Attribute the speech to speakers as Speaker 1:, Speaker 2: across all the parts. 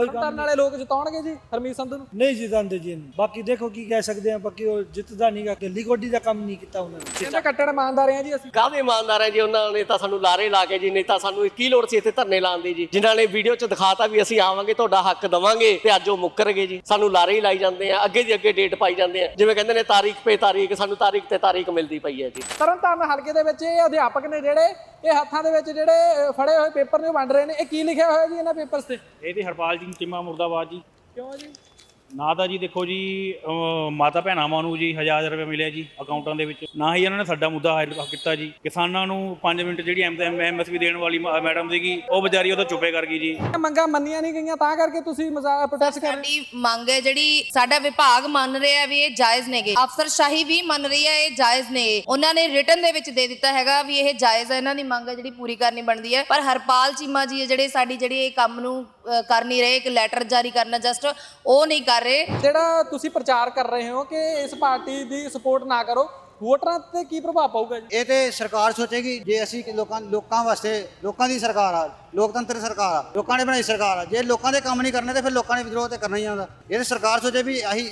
Speaker 1: ਕੋਈ
Speaker 2: ਕਰਨ
Speaker 1: ਕੰਮ
Speaker 2: ਵਾਲੇ ਲੋਕ ਜਿਤਾਉਣਗੇ ਜੀ ਹਰਮੀਤ ਸੰਧੂ ਨੂੰ?
Speaker 1: ਨਹੀਂ ਜਿਤਾਉਂਦੇ ਜੀ ਇਹਨੂੰ। ਬਾਕੀ ਦੇਖੋ ਕੀ ਕਹਿ ਸਕਦੇ ਆ ਬਾਕੀ ਉਹ ਜਿੱਤਦਾ ਨਹੀਂਗਾ ਦਿੱਲੀ ਗੋਡੀ ਦਾ ਕੰਮ ਨਹੀਂ ਕੀਤਾ ਉਹਨਾਂ ਨੇ।
Speaker 2: ਕਹਿੰਦੇ ਕੱਟੜ ਇਮਾਨਦਾਰ ਆ ਜੀ ਅਸੀਂ?
Speaker 3: ਕਾਹਦੇ ਇਮਾਨਦਾਰ ਹੈ ਜੀ ਉਹਨਾਂ ਨੇ ਤਾਂ ਸਾਨੂੰ ਲਾਰੇ ਲਾ ਕੇ ਜੀ ਨਹੀਂ ਤਾਂ ਸਾਨੂੰ ਕੀ ਲੋੜ ਸੀ ਇੱਥੇ ਧਰਨੇ ਲਾਉਣ ਦੀ ਜੀ। ਜਿਨ੍ਹਾਂ ਨੇ ਵੀਡੀਓ 'ਚ ਦਿਖਾਤਾ ਵੀ ਅਸੀਂ ਆਵਾਂਗੇ ਤੁਹਾਡਾ ਹੱਕ ਦਵਾਂਗੇ ਤੇ ਅੱਜ ਉਹ ਮੁੱਕਰ ਗਏ ਜੀ। ਸਾਨੂੰ ਲਾਰੇ ਹੀ ਲਾਈ ਜਾਂਦੇ ਆ ਅੱਗੇ ਦੀ ਅੱਗੇ ਡੇਟ ਪਾਈ ਜਾਂਦੇ ਆ। ਜਿਵੇਂ ਕਹਿੰਦੇ ਨੇ ਤਾਰੀਖ ਪੇ ਤਾਰੀਖ ਸਾਨੂੰ ਤਾਰੀਖ ਤੇ ਤਾਰੀਖ ਮਿਲਦੀ ਪਈ ਹੈ ਜੀ।
Speaker 2: ਤਰਨਤਾਰਨ ਹਲਕੇ ਦੇ ਵਿੱਚ ਇਹ ਅਧਿਆਪਕ ਨੇ ਜਿਹੜੇ ਇਹ ਹੱਥਾਂ ਦੇ ਵਿੱਚ ਜਿਹੜੇ ਅ, ਫੜੇ ਹੋਏ ਪੇਪਰ ਨੇ ਵੰਡ ਰਹੇ ਨੇ। ਇਹ ਕੀ ਲਿਖਿਆ ਹੋਇਆ ਜੀ ਇਹਨਾਂ ਪੇਪਰਸ ਤੇ?
Speaker 4: ਇਹ ਤੇ ਹਰਪਾਲ ਸਿੰਘ ਚੀਮਾ ਮੁਰਦਾਬਾਦ ਜੀ?
Speaker 2: ਕਿਉਂ ਜੀ?
Speaker 4: ਨਾ ਤਾਂ ਜੀ ਦੇਖੋ ਜੀ ਅਹ ਮਾਤਾ ਭੈਣਾਂ ਨੂੰ ਜੀ 1000 ਰੁਪਏ ਮਿਲਿਆ ਜੀ ਅਕਾਊਂਟਾਂ ਦੇ ਵਿੱਚ। ਨਾ ਹੀ ਇਹਨਾਂ ਨੇ ਸਾਡਾ ਮੁੱਦਾ ਹੱਲ ਕੀਤਾ ਜੀ। ਕਿਸਾਨਾਂ ਨੂੰ 5 ਮਿੰਟ ਜਿਹੜੀ ਐਮਐਸਪੀ ਦੇਣ ਵਾਲੀ ਮ- ਮੈਡਮ ਸੀਗੀ ਉਹ ਵਿਚਾਰੀ ਉਹ ਤਾਂ ਚੁੱਪੇ ਕਰ ਗਈ ਜੀ।
Speaker 2: ਮੰਗਾਂ ਮੰਨੀਆਂ ਨਹੀਂ ਗਈਆਂ ਤਾਂ ਕਰਕੇ ਤੁਸੀਂ ਪ੍ਰੋਟੈਸਟ ਕਰ ਰਹੇ ਹੋ
Speaker 5: ਸਾਡੀ ਮੰਗ ਹੈ ਜਿਹੜੀ ਸਾਡਾ ਵਿਭਾਗ ਮੰਨ ਰਿਹਾ ਵੀ ਇਹ ਜਾਇਜ਼ ਨੇਗੇ। ਅਫਸਰਸ਼ਾਹੀ ਵੀ ਮੰਨ ਰਹੀ ਹੈ ਇਹ ਜਾਇਜ਼ ਨੇ। ਉਹਨਾਂ ਨੇ ਰਿਟਨ ਦੇ ਵਿੱਚ ਦੇ ਦਿੱਤਾ ਹੈਗਾ ਵੀ ਇਹ ਜਾਇਜ਼ ਹੈ। ਇਹਨਾਂ ਦੀ ਮੰਗ ਹੈ ਜਿਹੜੀ ਪੂਰੀ ਕਰਨੀ ਬਣਦੀ ਹੈ। ਪਰ ਹਰਪਾਲ ਚੀਮਾ ਜੀ ਹੈ ਜਿਹੜੇ ਸਾਡੀ ਜਿਹੜੀ ਇਹ ਕੰਮ ਨੂੰ ਅ, ਕਰ ਨਹੀਂ ਰਹੇ ਇੱਕ ਲੈਟਰ ਜਾਰੀ ਕਰਨਾ ਜਸਟ ਉਹ ਨਹੀਂ ਕਰ ਰਹੇ
Speaker 2: ਜਿਹੜਾ ਤੁਸੀਂ ਪ੍ਰਚਾਰ ਕਰ ਰਹੇ ਹੋ ਕਿ ਇਸ ਪਾਰਟੀ ਦੀ ਸਪੋਰਟ ਨਾ ਕਰੋ ਵੋਟਰਾਂ ਤੇ ਕੀ ਪ੍ਰਭਾਵ ਪਊਗਾ ਜੀ?
Speaker 6: ਇਹ ਤੇ ਸਰਕਾਰ ਸੋਚੇਗੀ ਜੇ ਅਸੀਂ ਕਿ ਲੋਕਾਂ ਲੋਕਾਂ ਵਾਸਤੇ ਲੋਕਾਂ ਦੀ ਸਰਕਾਰ ਆ ਲੋਕਤੰਤਰ ਸਰਕਾਰ ਆ ਲੋਕਾਂ ਨੇ ਬਣਾਈ ਸਰਕਾਰ ਆ। ਜੇ ਲੋਕਾਂ ਦੇ ਕੰਮ ਨਹੀਂ ਕਰਨੇ ਤੇ ਫਿਰ ਲੋਕਾਂ ਨੇ ਵਿਦਰੋਹ ਤੇ ਕਰਨਾ ਹੀ ਆਉਂਦਾ ਇਹ ਤੇ ਸਰਕਾਰ ਸੋਚੇ ਵੀ ਅਸੀਂ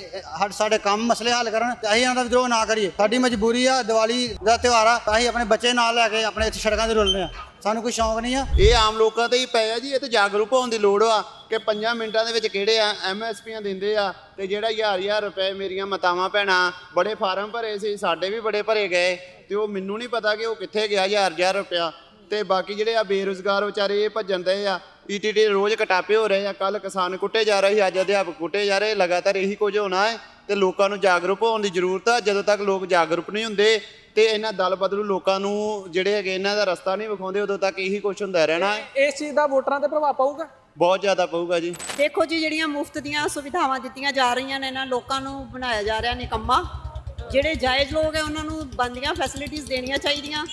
Speaker 6: ਸਾਡੇ ਕੰਮ ਮਸਲੇ ਹੱਲ ਕਰਨ ਤੇ ਅਸੀਂ ਇਹਨਾਂ ਦਾ ਵਿਦਰੋਹ ਨਾ ਕਰੀਏ। ਸਾਡੀ ਮਜਬੂਰੀ ਆ ਦੀਵਾਲੀ ਦਾ ਤਿਉਹਾਰ ਆ ਅਸੀਂ ਆਪਣੇ ਬੱਚੇ ਨਾਲ ਲੈ ਕੇ ਆਪਣੇ ਇੱਥੇ ਸੜਕਾਂ ਤੇ ਰੁਲਨੇ ਆ। ਸਾਨੂੰ ਕੋਈ ਸ਼ੌਂਕ ਨਹੀਂ ਆ।
Speaker 7: ਇਹ ਆਮ ਲੋਕਾਂ ਤੇ ਹੀ ਪਏ ਆ ਜੀ, ਇਹ ਤੇ ਜਾਗਰੂਕ ਹੋਣ ਦੀ ਲੋੜ ਆ ਕਿ ਪੰਜਾਂ ਮਿੰਟਾਂ ਦੇ ਵਿੱਚ ਕਿਹੜੇ ਆ ਐਮਐਸਪੀਆਂ ਦਿੰਦੇ ਆ ਤੇ ਜਿਹੜਾ ਹਜ਼ਾਰ ਹਜ਼ਾਰ ਰੁਪਏ ਮੇਰੀਆਂ ਮਤਾਵਾਂ ਭੈਣਾਂ ਬੜੇ ਫਾਰਮ ਭਰੇ ਸੀ, ਸਾਡੇ ਵੀ ਬੜੇ ਭਰੇ ਗਏ ਤੇ ਉਹ ਮੈਨੂੰ ਨਹੀਂ ਪਤਾ ਕਿ ਉਹ ਕਿੱਥੇ ਗਿਆ ਹਜ਼ਾਰ ਹਜ਼ਾਰ ਰੁਪਇਆ। ਤੇ ਬਾਕੀ ਜਿਹੜੇ ਆ ਬੇਰੁਜ਼ਗਾਰ ਵਿਚਾਰੇ ਇਹ ਭੱਜਣ ਦੇ ਆ ਈਟੀਟੀ ਰੋਜ਼ ਕਟਾਪੇ ਹੋ ਰਹੇ ਆ ਕੱਲ ਕਿਸਾਨ ਕੁੱਟੇ ਜਾ ਰਹੇ ਸੀ ਅੱਜ ਅਧਿਆਪਕ ਕੁੱਟੇ ਜਾ ਰਹੇ, ਲਗਾਤਾਰ ਇਹੀ ਕੁਝ ਹੋਣਾ ਹੈ ਤੇ ਲੋਕਾਂ ਨੂੰ ਜਾਗਰੂਕ ਹੋਣ ਦੀ ਜ਼ਰੂਰਤ ਆ, ਜਦੋਂ ਤੱਕ ਲੋਕ ਜਾਗਰੂਕ ਨਹੀਂ ਹੁੰਦੇ ਤੇ ਇਹਨਾਂ ਦਲ ਬਦਲੂ ਲੋਕਾਂ ਨੂੰ ਜਿਹੜੇ ਹੈਗੇ ਇਹਨਾਂ ਦਾ ਰਸਤਾ ਨਹੀਂ ਵਿਖਾਉਂਦੇ ਉਦੋਂ ਤੱਕ ਇਹੀ ਕੁਝ ਹੁੰਦਾ ਰਹਿਣਾ। ਹੈ
Speaker 2: ਇਸ ਚੀਜ਼ ਦਾ ਵੋਟਰਾਂ ਤੇ ਪ੍ਰਭਾਵ ਪਊਗਾ?
Speaker 7: ਬਹੁਤ ਜ਼ਿਆਦਾ ਪਊਗਾ ਜੀ।
Speaker 8: ਦੇਖੋ ਜੀ ਜਿਹੜੀਆਂ ਮੁਫਤ ਦੀਆਂ ਸੁਵਿਧਾਵਾਂ ਦਿੱਤੀਆਂ ਜਾ ਰਹੀਆਂ ਨੇ ਨਾ ਲੋਕਾਂ ਨੂੰ ਬਣਾਇਆ ਜਾ ਰਿਹਾ ਨਿਕੰਮਾ। ਜਿਹੜੇ ਜਾਇਜ਼ ਲੋਕ ਹੈ ਉਹਨਾਂ ਨੂੰ ਬੰਦੀਆਂ ਫੈਸਿਲਿਟੀਆਂ ਦੇਣੀਆਂ ਚਾਹੀਦੀਆਂ।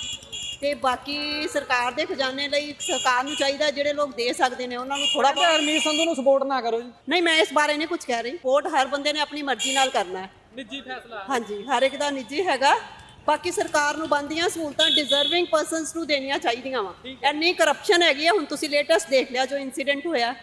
Speaker 8: ਤੇ ਬਾਕੀ ਸਰਕਾਰ ਦੇ ਖਜ਼ਾਨੇ ਲਈ ਸਰਕਾਰ ਨੂੰ ਚਾਹੀਦਾ ਜਿਹੜੇ ਲੋਕ ਦੇ ਸਕਦੇ ਨੇ ਉਹਨਾਂ ਨੂੰ ਥੋੜਾ
Speaker 2: ਕਿ ਹਰਮੀਤ ਸੰਧੂ ਨੂੰ ਸਪੋਰਟ ਨਾ ਕਰੋ ਜੀ।
Speaker 8: ਨਹੀਂ ਮੈਂ ਇਸ ਬਾਰੇ ਨਹੀਂ ਕੁਝ ਕਹਿ ਰਹੀ। ਵੋਟ ਹਰ ਬੰਦੇ ਨੇ ਆਪਣੀ ਮਰਜ਼ੀ ਨਾਲ ਕਰਨਾ ਹੈ।
Speaker 2: ਨਿੱਜੀ ਫੈਸਲਾ।
Speaker 8: ਹਾਂਜੀ ਹਰ ਇੱਕ ਦਾ ਨਿੱਜੀ ਹੈਗਾ। ਬਾਕੀ ਸਰਕਾਰ ਨੂੰ ਬੰਦੀਆਂ ਸਹੂਲਤਾਂ ਡਿਜ਼ਰਵਿੰਗ ਪਰਸਨਸ ਨੂੰ ਦੇਣੀਆਂ ਚਾਹੀਦੀਆਂ ਵਾ। ਇੰਨੀ ਕਰਪਸ਼ਨ ਹੈਗੀ ਹੈ ਹੁਣ ਤੁਸੀਂ ਲੇਟੈਸਟ ਦੇਖ ਲਿਆ ਜੋ ਇਨਸੀਡੈਂਟ ਹੋਇਆ।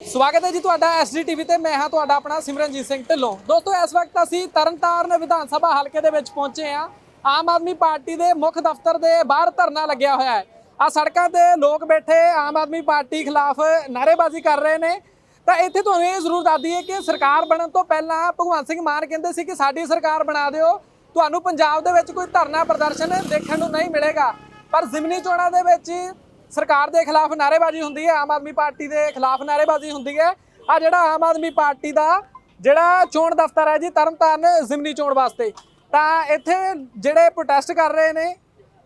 Speaker 2: ਸਵਾਗਤ ਹੈ ਜੀ ਤੁਹਾਡਾ ਐਸਡੀਟੀਵੀ ਤੇ। ਮੈਂ ਹਾਂ ਤੁਹਾਡਾ ਆਪਣਾ ਸਿਮਰਨਜੀਤ ਸਿੰਘ ਢਿੱਲੋਂ। ਦੋਸਤੋ ਇਸ ਵਕਤ ਅਸੀਂ ਤਰਨਤਾਰਨ ਵਿਧਾਨ ਸਭਾ ਹਲਕੇ ਦੇ ਵਿੱਚ ਪਹੁੰਚੇ ਹਾਂ। ਆਮ ਆਦਮੀ ਪਾਰਟੀ ਦੇ ਮੁੱਖ ਦਫ਼ਤਰ ਦੇ ਬਾਹਰ ਧਰਨਾ ਲੱਗਿਆ ਹੋਇਆ ਹੈ। ਆ ਸੜਕਾਂ ਤੇ ਲੋਕ ਬੈਠੇ ਆਮ ਆਦਮੀ ਪਾਰਟੀ ਖਿਲਾਫ ਨਾਅਰੇਬਾਜ਼ੀ ਕਰ ਰਹੇ ਨੇ। ਤਾਂ ਇੱਥੇ ਤੁਹਾਨੂੰ ਇਹ ਜ਼ਰੂਰ ਦੱਸ ਦਈਏ ਕਿ ਸਰਕਾਰ ਬਣਨ ਤੋਂ ਪਹਿਲਾਂ ਭਗਵੰਤ ਸਿੰਘ ਮਾਨ ਕਹਿੰਦੇ ਸੀ ਕਿ ਸਾਡੀ ਸਰਕਾਰ ਬਣਾ ਦਿਓ। ਤੁਹਾਨੂੰ ਪੰਜਾਬ ਦੇ ਵਿੱਚ ਕੋਈ ਧਰਨਾ ਪ੍ਰਦਰਸ਼ਨ ਦੇਖਣ ਨੂੰ ਨਹੀਂ ਮਿਲੇਗਾ। ਪਰ ਜ਼ਿਮਨੀ ਚੋਣਾਂ ਦੇ ਵਿੱਚ ਸਰਕਾਰ ਦੇ ਖਿਲਾਫ ਨਾਅਰੇਬਾਜ਼ੀ ਹੁੰਦੀ ਹੈ। ਆਮ ਆਦਮੀ ਪਾਰਟੀ ਦੇ ਖਿਲਾਫ ਨਾਅਰੇਬਾਜ਼ੀ ਹੁੰਦੀ ਹੈ। ਆ ਜਿਹੜਾ ਆਮ ਆਦਮੀ ਪਾਰਟੀ ਦਾ ਜਿਹੜਾ ਚੋਣ ਦਫ਼ਤਰ ਹੈ ਜੀ, ਤਰਨਤਾਰਨ ਜ਼ਿਮਨੀ ਚੋਣ ਵਾਸਤੇ। ਤਾਂ ਇੱਥੇ ਜਿਹੜੇ ਪ੍ਰੋਟੈਸਟ ਕਰ ਰਹੇ ਨੇ,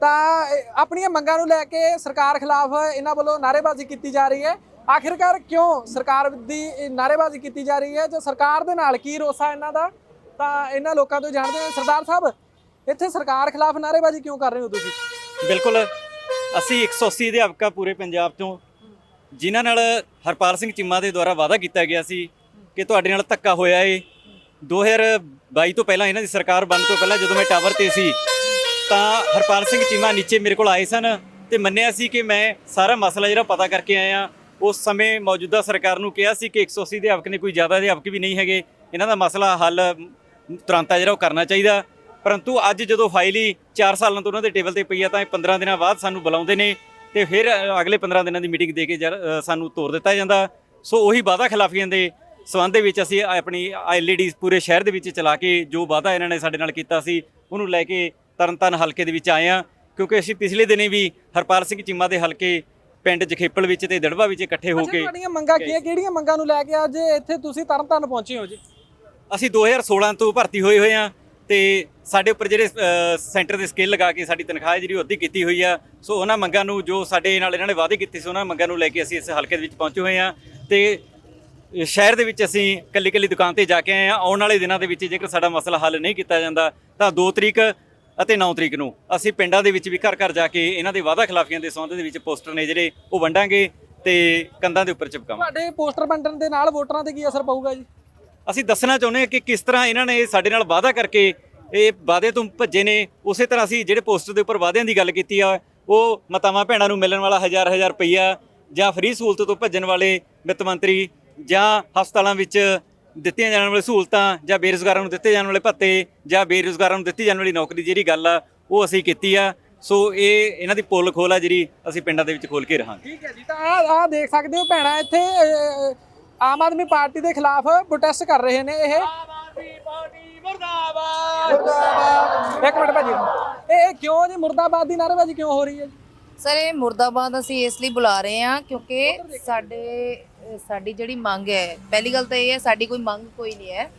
Speaker 2: ਤਾਂ ਆਪਣੀਆਂ ਮੰਗਾਂ ਨੂੰ ਲੈ ਕੇ ਸਰਕਾਰ ਖਿਲਾਫ ਇਹਨਾਂ ਵੱਲੋਂ ਨਾਅਰੇਬਾਜ਼ੀ ਕੀਤੀ ਜਾ ਰਹੀ ਹੈ। ਆਖਿਰਕਾਰ ਕਿਉਂ ਸਰਕਾਰ ਦੀ ਇਹ ਨਾਅਰੇਬਾਜ਼ੀ ਕੀਤੀ ਜਾ ਰਹੀ ਹੈ? ਜੋ ਸਰਕਾਰ ਦੇ ਨਾਲ ਕੀ ਰੋਸਾ ਇਹਨਾਂ ਦਾ, ਤਾਂ ਇਹਨਾਂ ਲੋਕਾਂ ਤੋਂ ਜਾਣਦੇ ਹਾਂ ਸਰਦਾਰ ਸਾਹਿਬ, ਇੱਥੇ ਸਰਕਾਰ ਖਿਲਾਫ ਨਾਅਰੇਬਾਜ਼ੀ ਕਿਉਂ ਕਰ ਰਹੇ ਹੋ ਤੁਸੀਂ?
Speaker 9: ਬਿਲਕੁਲ, ਅਸੀਂ 180 ਅਧਿਆਪਕ ਆ ਪੂਰੇ ਪੰਜਾਬ ਤੋਂ ਜਿਨ੍ਹਾਂ ਨਾਲ ਹਰਪਾਲ ਸਿੰਘ ਚੀਮਾ ਦੇ ਦੁਆਰਾ ਵਾਅਦਾ ਕੀਤਾ ਗਿਆ ਸੀ ਕਿ ਤੁਹਾਡੇ ਨਾਲ ਧੱਕਾ ਹੋਇਆ ਏ। 2022 ਤੋਂ ਪਹਿਲਾਂ ਇਹਨਾਂ ਦੀ ਸਰਕਾਰ ਬਣਨ ਤੋਂ ਪਹਿਲਾਂ ਜਦੋਂ ਮੈਂ ਟਾਵਰ ਤੇ ਸੀ, ਤਾਂ ਹਰਪਾਲ ਸਿੰਘ ਚੀਮਾ ਨੀਚੇ ਮੇਰੇ ਕੋਲ ਆਏ ਸਨ ਤੇ ਮੰਨਿਆ ਸੀ ਕਿ ਮੈਂ ਸਾਰਾ ਮਸਲਾ ਜਿਹੜਾ ਪਤਾ ਕਰਕੇ ਆਇਆ ਉਸ ਸਮੇਂ ਮੌਜੂਦਾ ਸਰਕਾਰ ਨੂੰ ਕਿਹਾ ਸੀ ਕਿ 180 ਅਧਿਆਪਕ ਨੇ ਕੋਈ ਜ਼ਿਆਦਾ ਅਧਿਆਪਕ ਵੀ ਨਹੀਂ ਹੈਗੇ। ਇਹਨਾਂ ਦਾ ਮਸਲਾ ਹੱਲ ਤੁਰੰਤ ਆ ਜਿਹੜਾ ਉਹ ਕਰਨਾ ਚਾਹੀਦਾ। ਪਰੰਤੂ ਅੱਜ ਜਦੋਂ ਫਾਈਲ ਹੀ 4 ਸਾਲਾਂ ਤੋਂ ਉਹਨਾਂ ਦੇ ਟੇਬਲ ਤੇ ਪਈ ਆ, ਤਾਂ ਇਹ 15 ਦਿਨਾਂ ਬਾਅਦ ਸਾਨੂੰ ਬੁਲਾਉਂਦੇ ਨੇ ਤੇ ਫਿਰ ਅਗਲੇ 15 ਦਿਨਾਂ ਦੀ ਮੀਟਿੰਗ ਦੇ ਕੇ ਜਰ- ਸਾਨੂੰ ਤੋਰ ਦਿੱਤਾ ਜਾਂਦਾ। ਸੋ ਉਹੀ ਵਾਅਦਾ ਖਿਲਾਫੀਆਂ ਦੇ ਸਬੰਧ ਦੇ ਵਿੱਚ ਅਸੀਂ ਆਪਣੀ ਐਲਈਡੀ ਪੂਰੇ ਸ਼ਹਿਰ ਦੇ ਵਿੱਚ ਚਲਾ ਕੇ ਜੋ ਵਾਅਦਾ ਇਹਨਾਂ ਨੇ ਸਾਡੇ ਨਾਲ ਕੀਤਾ ਸੀ, ਉਹਨੂੰ ਲੈ ਕੇ ਤਰਨਤਾਰਨ ਹਲਕੇ ਦੇ ਵਿੱਚ ਆਏ ਆ ਕਿਉਂਕਿ ਅਸੀਂ ਪਿਛਲੇ ਦਿਨੇ ਵੀ ਹਰਪਾਲ ਸਿੰਘ ਚੀਮਾ ਦੇ ਹਲਕੇ ਪਿੰਡ ਜਖੇਪਲ ਵਿੱਚ ਤੇ ਦੜਵਾ ਵਿੱਚ ਇਕੱਠੇ ਹੋ ਕੇ
Speaker 2: ਤੁਹਾਡੀਆਂ ਮੰਗਾਂ ਕੀ ਹੈ ਕਿਹੜੀਆਂ ਮੰਗਾਂ ਨੂੰ ਲੈ ਕੇ ਅੱਜ ਇੱਥੇ ਤੁਸੀਂ ਤਰਨਤਾਰਨ ਪਹੁੰਚੇ ਹੋ ਜੀ?
Speaker 9: ਅਸੀਂ 2016 ਤੋਂ ਭਰਤੀ ਹੋਏ ਹੋਏ ਆ ਤੇ ਸਾਡੇ ਉੱਪਰ ਜਿਹੜੇ ਸੈਂਟਰ ਦੇ ਸਕੇਲ ਲਗਾ ਕੇ ਸਾਡੀ ਤਨਖਾਹ ਜਿਹੜੀ ਉਹ ਅੱਧੀ ਕੀਤੀ ਹੋਈ ਆ। ਸੋ ਉਹਨਾਂ ਮੰਗਾਂ ਨੂੰ ਜੋ ਸਾਡੇ ਨਾਲ ਇਹਨਾਂ ਨੇ ਵਾਅਦੇ ਕੀਤੇ ਸੀ ਉਹਨਾਂ ਮੰਗਾਂ ਨੂੰ ਲੈ ਕੇ ਅਸੀਂ ਇਸ ਹਲਕੇ ਦੇ ਵਿੱਚ ਪਹੁੰਚੇ ਹੋਏ ਆ ਤੇ ਸ਼ਹਿਰ ਦੇ ਵਿੱਚ ਅਸੀਂ ਕੱਲੀ ਕੱਲੀ ਦੁਕਾਨ ਤੇ ਜਾ ਕੇ ਆਏ ਆ ਆਉਣ ਵਾਲੇ ਦਿਨਾਂ ਦੇ ਵਿੱਚ ਜੇਕਰ ਸਾਡਾ ਮਸਲਾ ਹੱਲ ਨਹੀਂ ਕੀਤਾ ਜਾਂਦਾ ਤਾਂ 2 ਤਰੀਕ ਅਤੇ 9 ਤਰੀਕ ਨੂੰ ਅਸੀਂ ਪਿੰਡਾਂ ਦੇ ਵਿੱਚ ਵੀ ਘਰ ਘਰ ਜਾ ਕੇ ਇਹਨਾਂ ਦੇ ਵਾਅਦਾ ਖਿਲਾਫੀਆਂ ਦੇ ਸੰਬੰਧ ਦੇ ਵਿੱਚ ਪੋਸਟਰ ਨੇ ਜਿਹੜੇ ਉਹ ਵੰਡਾਂਗੇ ਤੇ ਕੰਧਾਂ ਦੇ ਉੱਪਰ ਚਿਪਕਾਵਾਂਗੇ
Speaker 2: ਤੁਹਾਡੇ ਪੋਸਟਰ ਵੰਡਣ ਦੇ ਨਾਲ ਵੋਟਰਾਂ ਤੇ ਕੀ ਅਸਰ ਪਊਗਾ ਜੀ?
Speaker 9: ਅਸੀਂ ਦੱਸਣਾ ਚਾਹੁੰਦੇ ਹਾਂ ਕਿ ਕਿਸ ਤਰ੍ਹਾਂ ਇਹਨਾਂ ਨੇ ਸਾਡੇ ਨਾਲ ਵਾਅਦਾ ਕਰਕੇ ਇਹ ਵਾਅਦੇ ਤੋਂ ਭੱਜੇ ਨੇ। ਉਸੇ ਤਰ੍ਹਾਂ ਅਸੀਂ ਜਿਹੜੇ ਪੋਸਟਰ ਦੇ ਉੱਪਰ ਵਾਅਦਿਆਂ ਦੀ ਗੱਲ ਕੀਤੀ ਆ ਉਹ ਮਤਾਵਾਂ ਭੈਣਾਂ ਨੂੰ ਮਿਲਣ ਵਾਲਾ ਹਜ਼ਾਰ ਹਜ਼ਾਰ ਰੁਪਈਆ ਜਾਂ ਫ੍ਰੀ ਸਹੂਲਤ ਤੋਂ ਭੱਜਣ ਵਾਲੇ ਵਿੱਤ ਮੰਤਰੀ ਜਾਂ ਹਸਪਤਾਲਾਂ ਵਿੱਚ ਦਿੱਤੀਆਂ ਜਾਣ ਵਾਲੀਆਂ ਸਹੂਲਤਾਂ ਜਾਂ ਬੇਰੁਜ਼ਗਾਰਾਂ ਨੂੰ ਦਿੱਤੇ ਜਾਣ ਵਾਲੇ ਭੱਤੇ ਜਾਂ ਬੇਰੁਜ਼ਗਾਰਾਂ ਨੂੰ ਦਿੱਤੀ ਜਾਣ ਵਾਲੀ ਨੌਕਰੀ ਜਿਹੜੀ ਗੱਲ ਆ ਉਹ ਅਸੀਂ ਕੀਤੀ ਆ। ਸੋ ਇਹ ਇਹਨਾਂ ਦੀ ਪੁੱਲ ਖੋਲ ਆ ਜਿਹੜੀ ਅਸੀਂ ਪਿੰਡਾਂ ਦੇ ਵਿੱਚ ਖੋਲ ਕੇ ਰਹਾਂਗੇ।
Speaker 2: ਠੀਕ ਹੈ ਜੀ ਤਾਂ ਆ ਆ ਦੇਖ ਸਕਦੇ ਹੋ ਭੈਣਾ ਇੱਥੇ ਅਹ, ਆਮ ਆਦਮੀ ਪਾਰਟੀ ਦੇ ਖਿਲਾਫ ਪ੍ਰੋਟੈਸਟ ਕਰ ਰਹੇ ਨੇ ਇਹ। ਆਮ ਆਦਮੀ ਪਾਰਟੀ ਮੁਰਦਾਬਾਦ। ਮੁਰਦਾਬਾਦ। ਇੱਕ ਮਿੰਟ ਭਾਜੀ। ਇਹ ਇਹ ਕਿਉਂ ਜੀ ਮੁਰਦਾਬਾਦ ਦੀ ਨਾਅਰੇਬਾਜ਼ੀ ਕਿਉਂ ਹੋ ਰਹੀ ਹੈ ਜੀ?
Speaker 5: ਸਰ ਇਹ ਮੁਰਦਾਬਾਦ ਅਸੀਂ ਇਸ ਲਈ ਬੁਲਾ ਰਹੇ ਹਾਂ ਕਿਉਂਕਿ ਸਾਡੇ ਸਾਡੀ ਜਿਹੜੀ ਮੰਗ ਹੈ ਪਹਿਲੀ ਗੱਲ ਤਾਂ ਇਹ ਹੈ ਸਾਡੀ ਕੋਈ ਮੰਗ ਕੋਈ ਨਹੀਂ ਹੈ।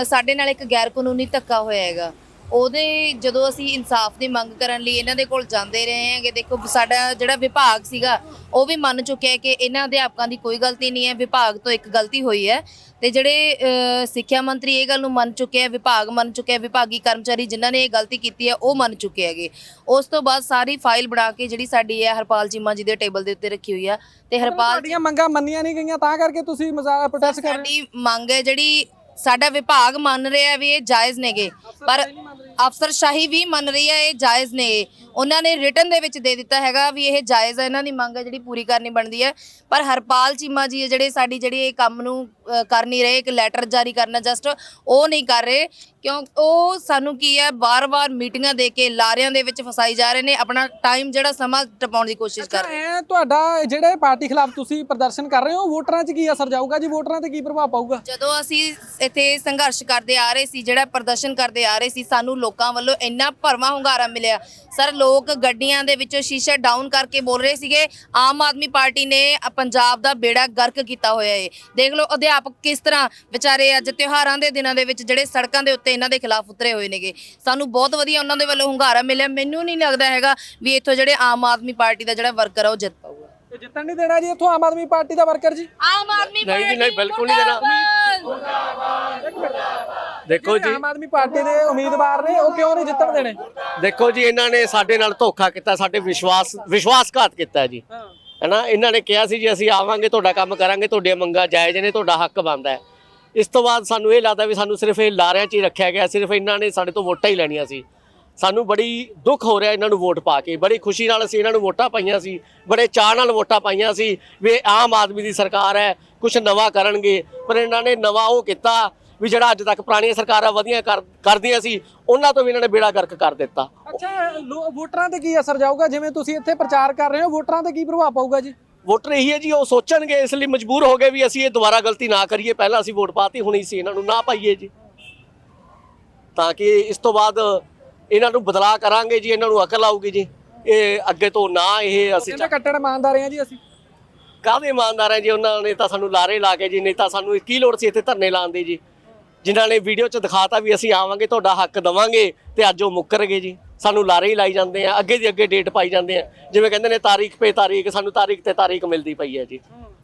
Speaker 5: ਅ, ਸਾਡੇ ਨਾਲ ਇੱਕ ਗੈਰ ਕਾਨੂੰਨੀ ਧੱਕਾ ਹੋਇਆ ਹੈਗਾ। ਉਹਦੇ ਜਦੋਂ ਅਸੀਂ ਇਨਸਾਫ ਦੀ ਮੰਗ ਕਰਨ ਲਈ ਇਹਨਾਂ ਦੇ ਕੋਲ ਜਾਂਦੇ ਰਹੇ ਹਾਂਗੇ ਦੇਖੋ ਸਾਡਾ ਜਿਹੜਾ ਵਿਭਾਗ ਸੀਗਾ ਉਹ ਵੀ ਮੰਨ ਚੁੱਕਿਆ ਕਿ ਇਹਨਾਂ ਅਧਿਆਪਕਾਂ ਦੀ ਕੋਈ ਗਲਤੀ ਨਹੀਂ ਹੈ ਵਿਭਾਗ ਤੋਂ ਇੱਕ ਗਲਤੀ ਹੋਈ ਹੈ। ਤੇ ਜਿਹੜੇ ਸਿੱਖਿਆ ਮੰਤਰੀ ਇਹ ਗੱਲ ਨੂੰ ਮੰਨ ਚੁੱਕੇ ਆ ਵਿਭਾਗ ਮੰਨ ਚੁੱਕਿਆ ਹੈ, ਵਿਭਾਗੀ ਕਰਮਚਾਰੀ ਜਿਨ੍ਹਾਂ ਨੇ ਇਹ ਗਲਤੀ ਕੀਤੀ ਹੈ ਉਹ ਮੰਨ ਚੁੱਕੇ ਹੈਗੇ। ਉਸ ਤੋਂ ਬਾਅਦ ਸਾਰੀ ਫਾਈਲ ਬਣਾ ਕੇ ਜਿਹੜੀ ਸਾਡੀ ਹੈ ਹਰਪਾਲ ਚੀਮਾ ਜੀ ਦੇ ਟੇਬਲ ਦੇ ਉੱਤੇ ਰੱਖੀ ਹੋਈ ਆ। ਤੇ ਹਰਪਾਲ
Speaker 2: ਤੁਹਾਡੀਆਂ ਮੰਗਾਂ ਮੰਨੀਆਂ ਨਹੀਂ ਗਈਆਂ ਤਾਂ ਕਰਕੇ ਤੁਸੀਂ ਪ੍ਰੋਟੈਸਟ ਕਰ ਰਹੇ
Speaker 5: ਸਾਡੀ ਮੰਗ ਹੈ ਜਿਹੜੀ ਸਾਡਾ ਵਿਭਾਗ ਮੰਨ ਰਿਹਾ ਵੀ ਇਹ ਜਾਇਜ਼ ਨੇਗੇ। ਪਰ ਅਫਸਰਸ਼ਾਹੀ ਵੀ ਮੰਨ ਰਹੀ ਹੈ ਇਹ ਜਾਇਜ਼ ਨੇ। ਉਹਨਾਂ ਨੇ ਰਿਟਨ ਦੇ ਵਿੱਚ ਦੇ ਦਿੱਤਾ ਹੈਗਾ ਵੀ ਇਹ ਜਾਇਜ਼ ਹੈ ਇਹਨਾਂ ਦੀ ਮੰਗ ਹੈ ਜਿਹੜੀ ਪੂਰੀ ਕਰਨੀ ਬਣਦੀ ਹੈ। ਪਰ ਹਰਪਾਲ ਚੀਮਾ ਜੀ ਹੈ ਜਿਹੜੇ ਸਾਡੀ ਜਿਹੜੀ ਇਹ ਕੰਮ ਨੂੰ ਅ, ਕਰ ਨਹੀਂ ਰਹੇ ਇੱਕ ਲੈਟਰ ਜਾਰੀ ਕਰਨਾ ਜਸਟ ਉਹ ਨਹੀਂ ਕਰ ਰਹੇ। ਕਿਉਂ ਉਹ ਸਾਨੂੰ ਕੀ ਹੈ ਬਾਰ-ਬਾਰ ਮੀਟਿੰਗਾਂ ਦੇ ਕੇ ਲਾਰਿਆਂ ਦੇ ਵਿੱਚ ਫਸਾਈ ਜਾ ਰਹੇ ਨੇ ਆਪਣਾ ਟਾਈਮ ਜਿਹੜਾ ਸਮਾਂ ਟਪਾਉਣ ਦੀ ਕੋਸ਼ਿਸ਼ ਕਰ ਰਹੇ
Speaker 2: ਐ ਤੁਹਾਡਾ ਜਿਹੜੇ ਪਾਰਟੀ ਖਿਲਾਫ ਤੁਸੀਂ ਪ੍ਰਦਰਸ਼ਨ ਕਰ ਰਹੇ ਹੋ ਵੋਟਰਾਂ 'ਚ ਕੀ ਅਸਰ ਜਾਊਗਾ ਜੀ? ਵੋਟਰਾਂ ਤੇ ਕੀ ਪ੍ਰਭਾਵ ਪਾਊਗਾ?
Speaker 5: ਜਦੋਂ ਅਸੀਂ ਇੱਥੇ ਸੰਘਰਸ਼ ਕਰਦੇ ਆ ਰਹੇ ਸੀ ਜਿਹੜਾ ਪ੍ਰਦਰਸ਼ਨ ਕਰਦੇ ਆ ਰਹੇ ਸੀ ਸਾਨੂੰ ਲੋਕਾਂ ਵੱਲੋਂ ਇੰਨਾ ਭਰਵਾਂ ਹੁੰਗਾਰਾ ਮਿਲਿਆ। ਸਰ ਲੋਕ ਗੱਡੀਆਂ ਦੇ ਵਿੱਚੋਂ ਸ਼ੀਸ਼ੇ ਡਾਊਨ ਕਰਕੇ ਬੋਲ ਰਹੇ ਸੀਗੇ ਆਮ ਆਦਮੀ ਪਾਰਟੀ ਨੇ ਪੰਜਾਬ ਦਾ ਬੇੜਾ ਗਰਕ ਕੀਤਾ ਹੋਇਆ ਏ। ਦੇਖ ਲਓ ਅਧਿਆਪਕ ਕਿਸ ਤਰ੍ਹਾਂ ਵਿਚਾਰੇ ਅੱਜ ਤਿਉਹਾਰਾਂ ਦੇ ਦਿਨਾਂ ਦੇ ਵਿੱਚ ਜਿਹੜੇ ਸੜਕਾਂ ਦੇ ਉੱਤੇ ਇਹਨਾਂ ਦੇ ਖਿਲਾਫ ਉਤਰੇ ਹੋਏ ਨੇਗੇ। ਸਾਨੂੰ ਬਹੁਤ ਵਧੀਆ ਉਹਨਾਂ ਦੇ ਵੱਲੋਂ ਹੁੰਗਾਰਾ ਮਿਲਿਆ। ਮੈਨੂੰ ਨਹੀਂ ਲੱਗਦਾ ਹੈਗਾ ਵੀ ਇੱਥੋਂ ਜਿਹੜੇ ਆਮ ਆਦਮੀ ਪਾਰਟੀ ਦਾ ਜਿਹੜਾ ਵਰਕਰ ਆ ਉਹ ਜਿੱਤ ਪਾਊਗਾ।
Speaker 2: ਤੇ ਜਿੱਤਣ ਨਹੀਂ ਦੇਣਾ ਜੀ ਇੱਥੋਂ ਆਮ ਆਦਮੀ ਪਾਰਟੀ ਦਾ ਵਰਕਰ ਜੀ?
Speaker 5: ਆਮ ਆਦਮੀ
Speaker 3: ਨਹੀਂ ਜੀ, ਨਹੀਂ, ਬਿਲਕੁਲ ਨਹੀਂ ਦੇਣਾ। ਦੇਖੋ ਜੀ।
Speaker 2: ਆਮ ਆਦਮੀ ਪਾਰਟੀ ਦੇ ਉਮੀਦਵਾਰ ਨੇ ਉਹ ਕਿਉਂ ਨਹੀਂ ਜਿੱਤਣ ਦੇਣੇ?
Speaker 3: ਦੇਖੋ ਜੀ ਇਹਨਾਂ ਨੇ ਸਾਡੇ ਨਾਲ ਧੋਖਾ ਕੀਤਾ ਸਾਡੇ ਵਿਸ਼ਵਾਸ ਵਿਸ਼ਵਾਸਘਾਤ ਕੀਤਾ ਜੀ। ਹੈਨਾ ਇਹਨਾਂ ਨੇ ਕਿਹਾ ਸੀ ਜੀ ਅਸੀਂ ਆਵਾਂਗੇ ਤੁਹਾਡਾ ਕੰਮ ਕਰਾਂਗੇ ਤੁਹਾਡੀਆਂ ਮੰਗਾਂ ਜਾਇਜ਼ ਨੇ ਤੁਹਾਡਾ ਹੱਕ ਬਣਦਾ ਹੈ। ਇਸ ਤੋਂ ਬਾਅਦ ਸਾਨੂੰ ਇਹ ਲੱਗਦਾ ਵੀ ਸਾਨੂੰ ਸਿਰਫ ਇਹ ਲਾਰਿਆਂ 'ਚ ਹੀ ਰੱਖਿਆ ਗਿਆ ਸਿਰਫ ਇਹਨਾਂ ਨੇ ਸਾਡੇ ਤੋਂ ਵੋਟਾਂ ਹੀ ਲੈਣੀਆਂ ਸੀ। ਸਾਨੂੰ ਬੜੀ ਦੁੱਖ ਹੋ ਰਿਹਾ ਇਹਨਾਂ ਨੂੰ ਵੋਟ ਪਾ ਕੇ ਬੜੀ ਖੁਸ਼ੀ ਨਾਲ ਅਸੀਂ ਇਹਨਾਂ ਨੂੰ ਵੋਟਾਂ ਪਾਈਆਂ ਸੀ ਬੜੇ ਚਾਅ ਨਾਲ ਵੋਟਾਂ ਪਾਈਆਂ ਸੀ ਵੀ ਆਮ ਆਦਮੀ ਦੀ ਸਰਕਾਰ ਹੈ ਕੁਝ ਨਵਾਂ ਕਰਨਗੇ ਪਰ ਇਹਨਾਂ ਨੇ ਨਵਾਂ ਉਹ ਕੀਤਾ ਵੀ ਜਿਹੜਾ ਅੱਜ ਤੱਕ ਪੁਰਾਣੀਆਂ ਸਰਕਾਰਾਂ ਵਧੀਆਂ ਕਰ ਕਰਦੀਆਂ ਸੀ ਉਹਨਾਂ ਤੋਂ ਵੀ ਇਹਨਾਂ ਨੇ ਬੇੜਾ ਗਰਕ ਕਰ ਦਿੱਤਾ।
Speaker 2: ਅੱਛਾ ਵੋਟਰਾਂ ਤੇ ਕੀ ਅਸਰ ਜਾਊਗਾ? ਜਿਵੇਂ ਤੁਸੀਂ ਇੱਥੇ ਪ੍ਰਚਾਰ ਕਰ ਰਹੇ ਹੋ ਵੋਟਰਾਂ ਤੇ ਕੀ ਪ੍ਰਭਾਵ ਪਾਊਗਾ ਜੀ?
Speaker 3: ਵੋਟਰ ਇਹੀ ਹੈ ਜੀ ਉਹ ਸੋਚਣਗੇ ਇਸ ਲਈ ਮਜਬੂਰ ਹੋ ਗਏ ਵੀ ਅਸੀਂ ਇਹ ਦੁਬਾਰਾ ਗਲਤੀ ਨਾ ਕਰੀਏ। ਪਹਿਲਾਂ ਅਸੀਂ ਵੋਟ ਪਾਤੀ ਹੁਣੀ ਸੀ ਇਹਨਾਂ ਨੂੰ ਨਾ ਪਾਈਏ ਜੀ। ਤਾਂ ਕਿ ਇਸ ਤੋਂ ਬਾਅਦ ਇਹਨਾਂ ਨੂੰ ਬਦਲਾ ਕਰਾਂਗੇ ਜੀ ਇਹਨਾਂ ਨੂੰ ਅਕਲ ਆਊਗੀ ਜੀ। ਇਹ ਅੱਗੇ ਤੋਂ ਨਾ ਇਹ ਅਸੀਂ
Speaker 2: ਕੱਟੜ ਇਮਾਨਦਾਰ ਆ ਜੀ ਅਸੀਂ।
Speaker 3: ਕਾਹਦੇ ਇਮਾਨਦਾਰ ਹੈ ਜੀ? ਉਹਨਾਂ ਨੇ ਤਾਂ ਸਾਨੂੰ ਲਾਰੇ ਲਾ ਕੇ ਜੀ ਨਹੀਂ ਤਾਂ ਸਾਨੂੰ ਕੀ ਲੋੜ ਸੀ ਇੱਥੇ ਧਰਨੇ ਲਾਉਣ ਦੀ ਜੀ? ਜਿਨ੍ਹਾਂ ਨੇ ਵੀਡੀਓ 'ਚ ਦਿਖਾਤਾ ਵੀ ਅਸੀਂ ਆਵਾਂਗੇ ਤੁਹਾਡਾ ਹੱਕ ਦਵਾਂਗੇ ਤੇ ਅੱਜ ਉਹ ਮੁੱਕਰ ਗਏ ਜੀ। ਸਾਨੂੰ ਲਾਰੇ ਹੀ ਲਾਈ ਜਾਂਦੇ ਆ ਅੱਗੇ ਦੀ ਅੱਗੇ ਡੇਟ ਪਾਈ ਜਾਂਦੇ ਆ। ਜਿਵੇਂ ਕਹਿੰਦੇ ਨੇ ਤਾਰੀਖ ਪੇ ਤਾਰੀਖ ਸਾਨੂੰ ਤਾਰੀਖ ਤੇ ਤਾਰੀਖ ਮਿਲਦੀ ਪਈ ਹੈ ਜੀ।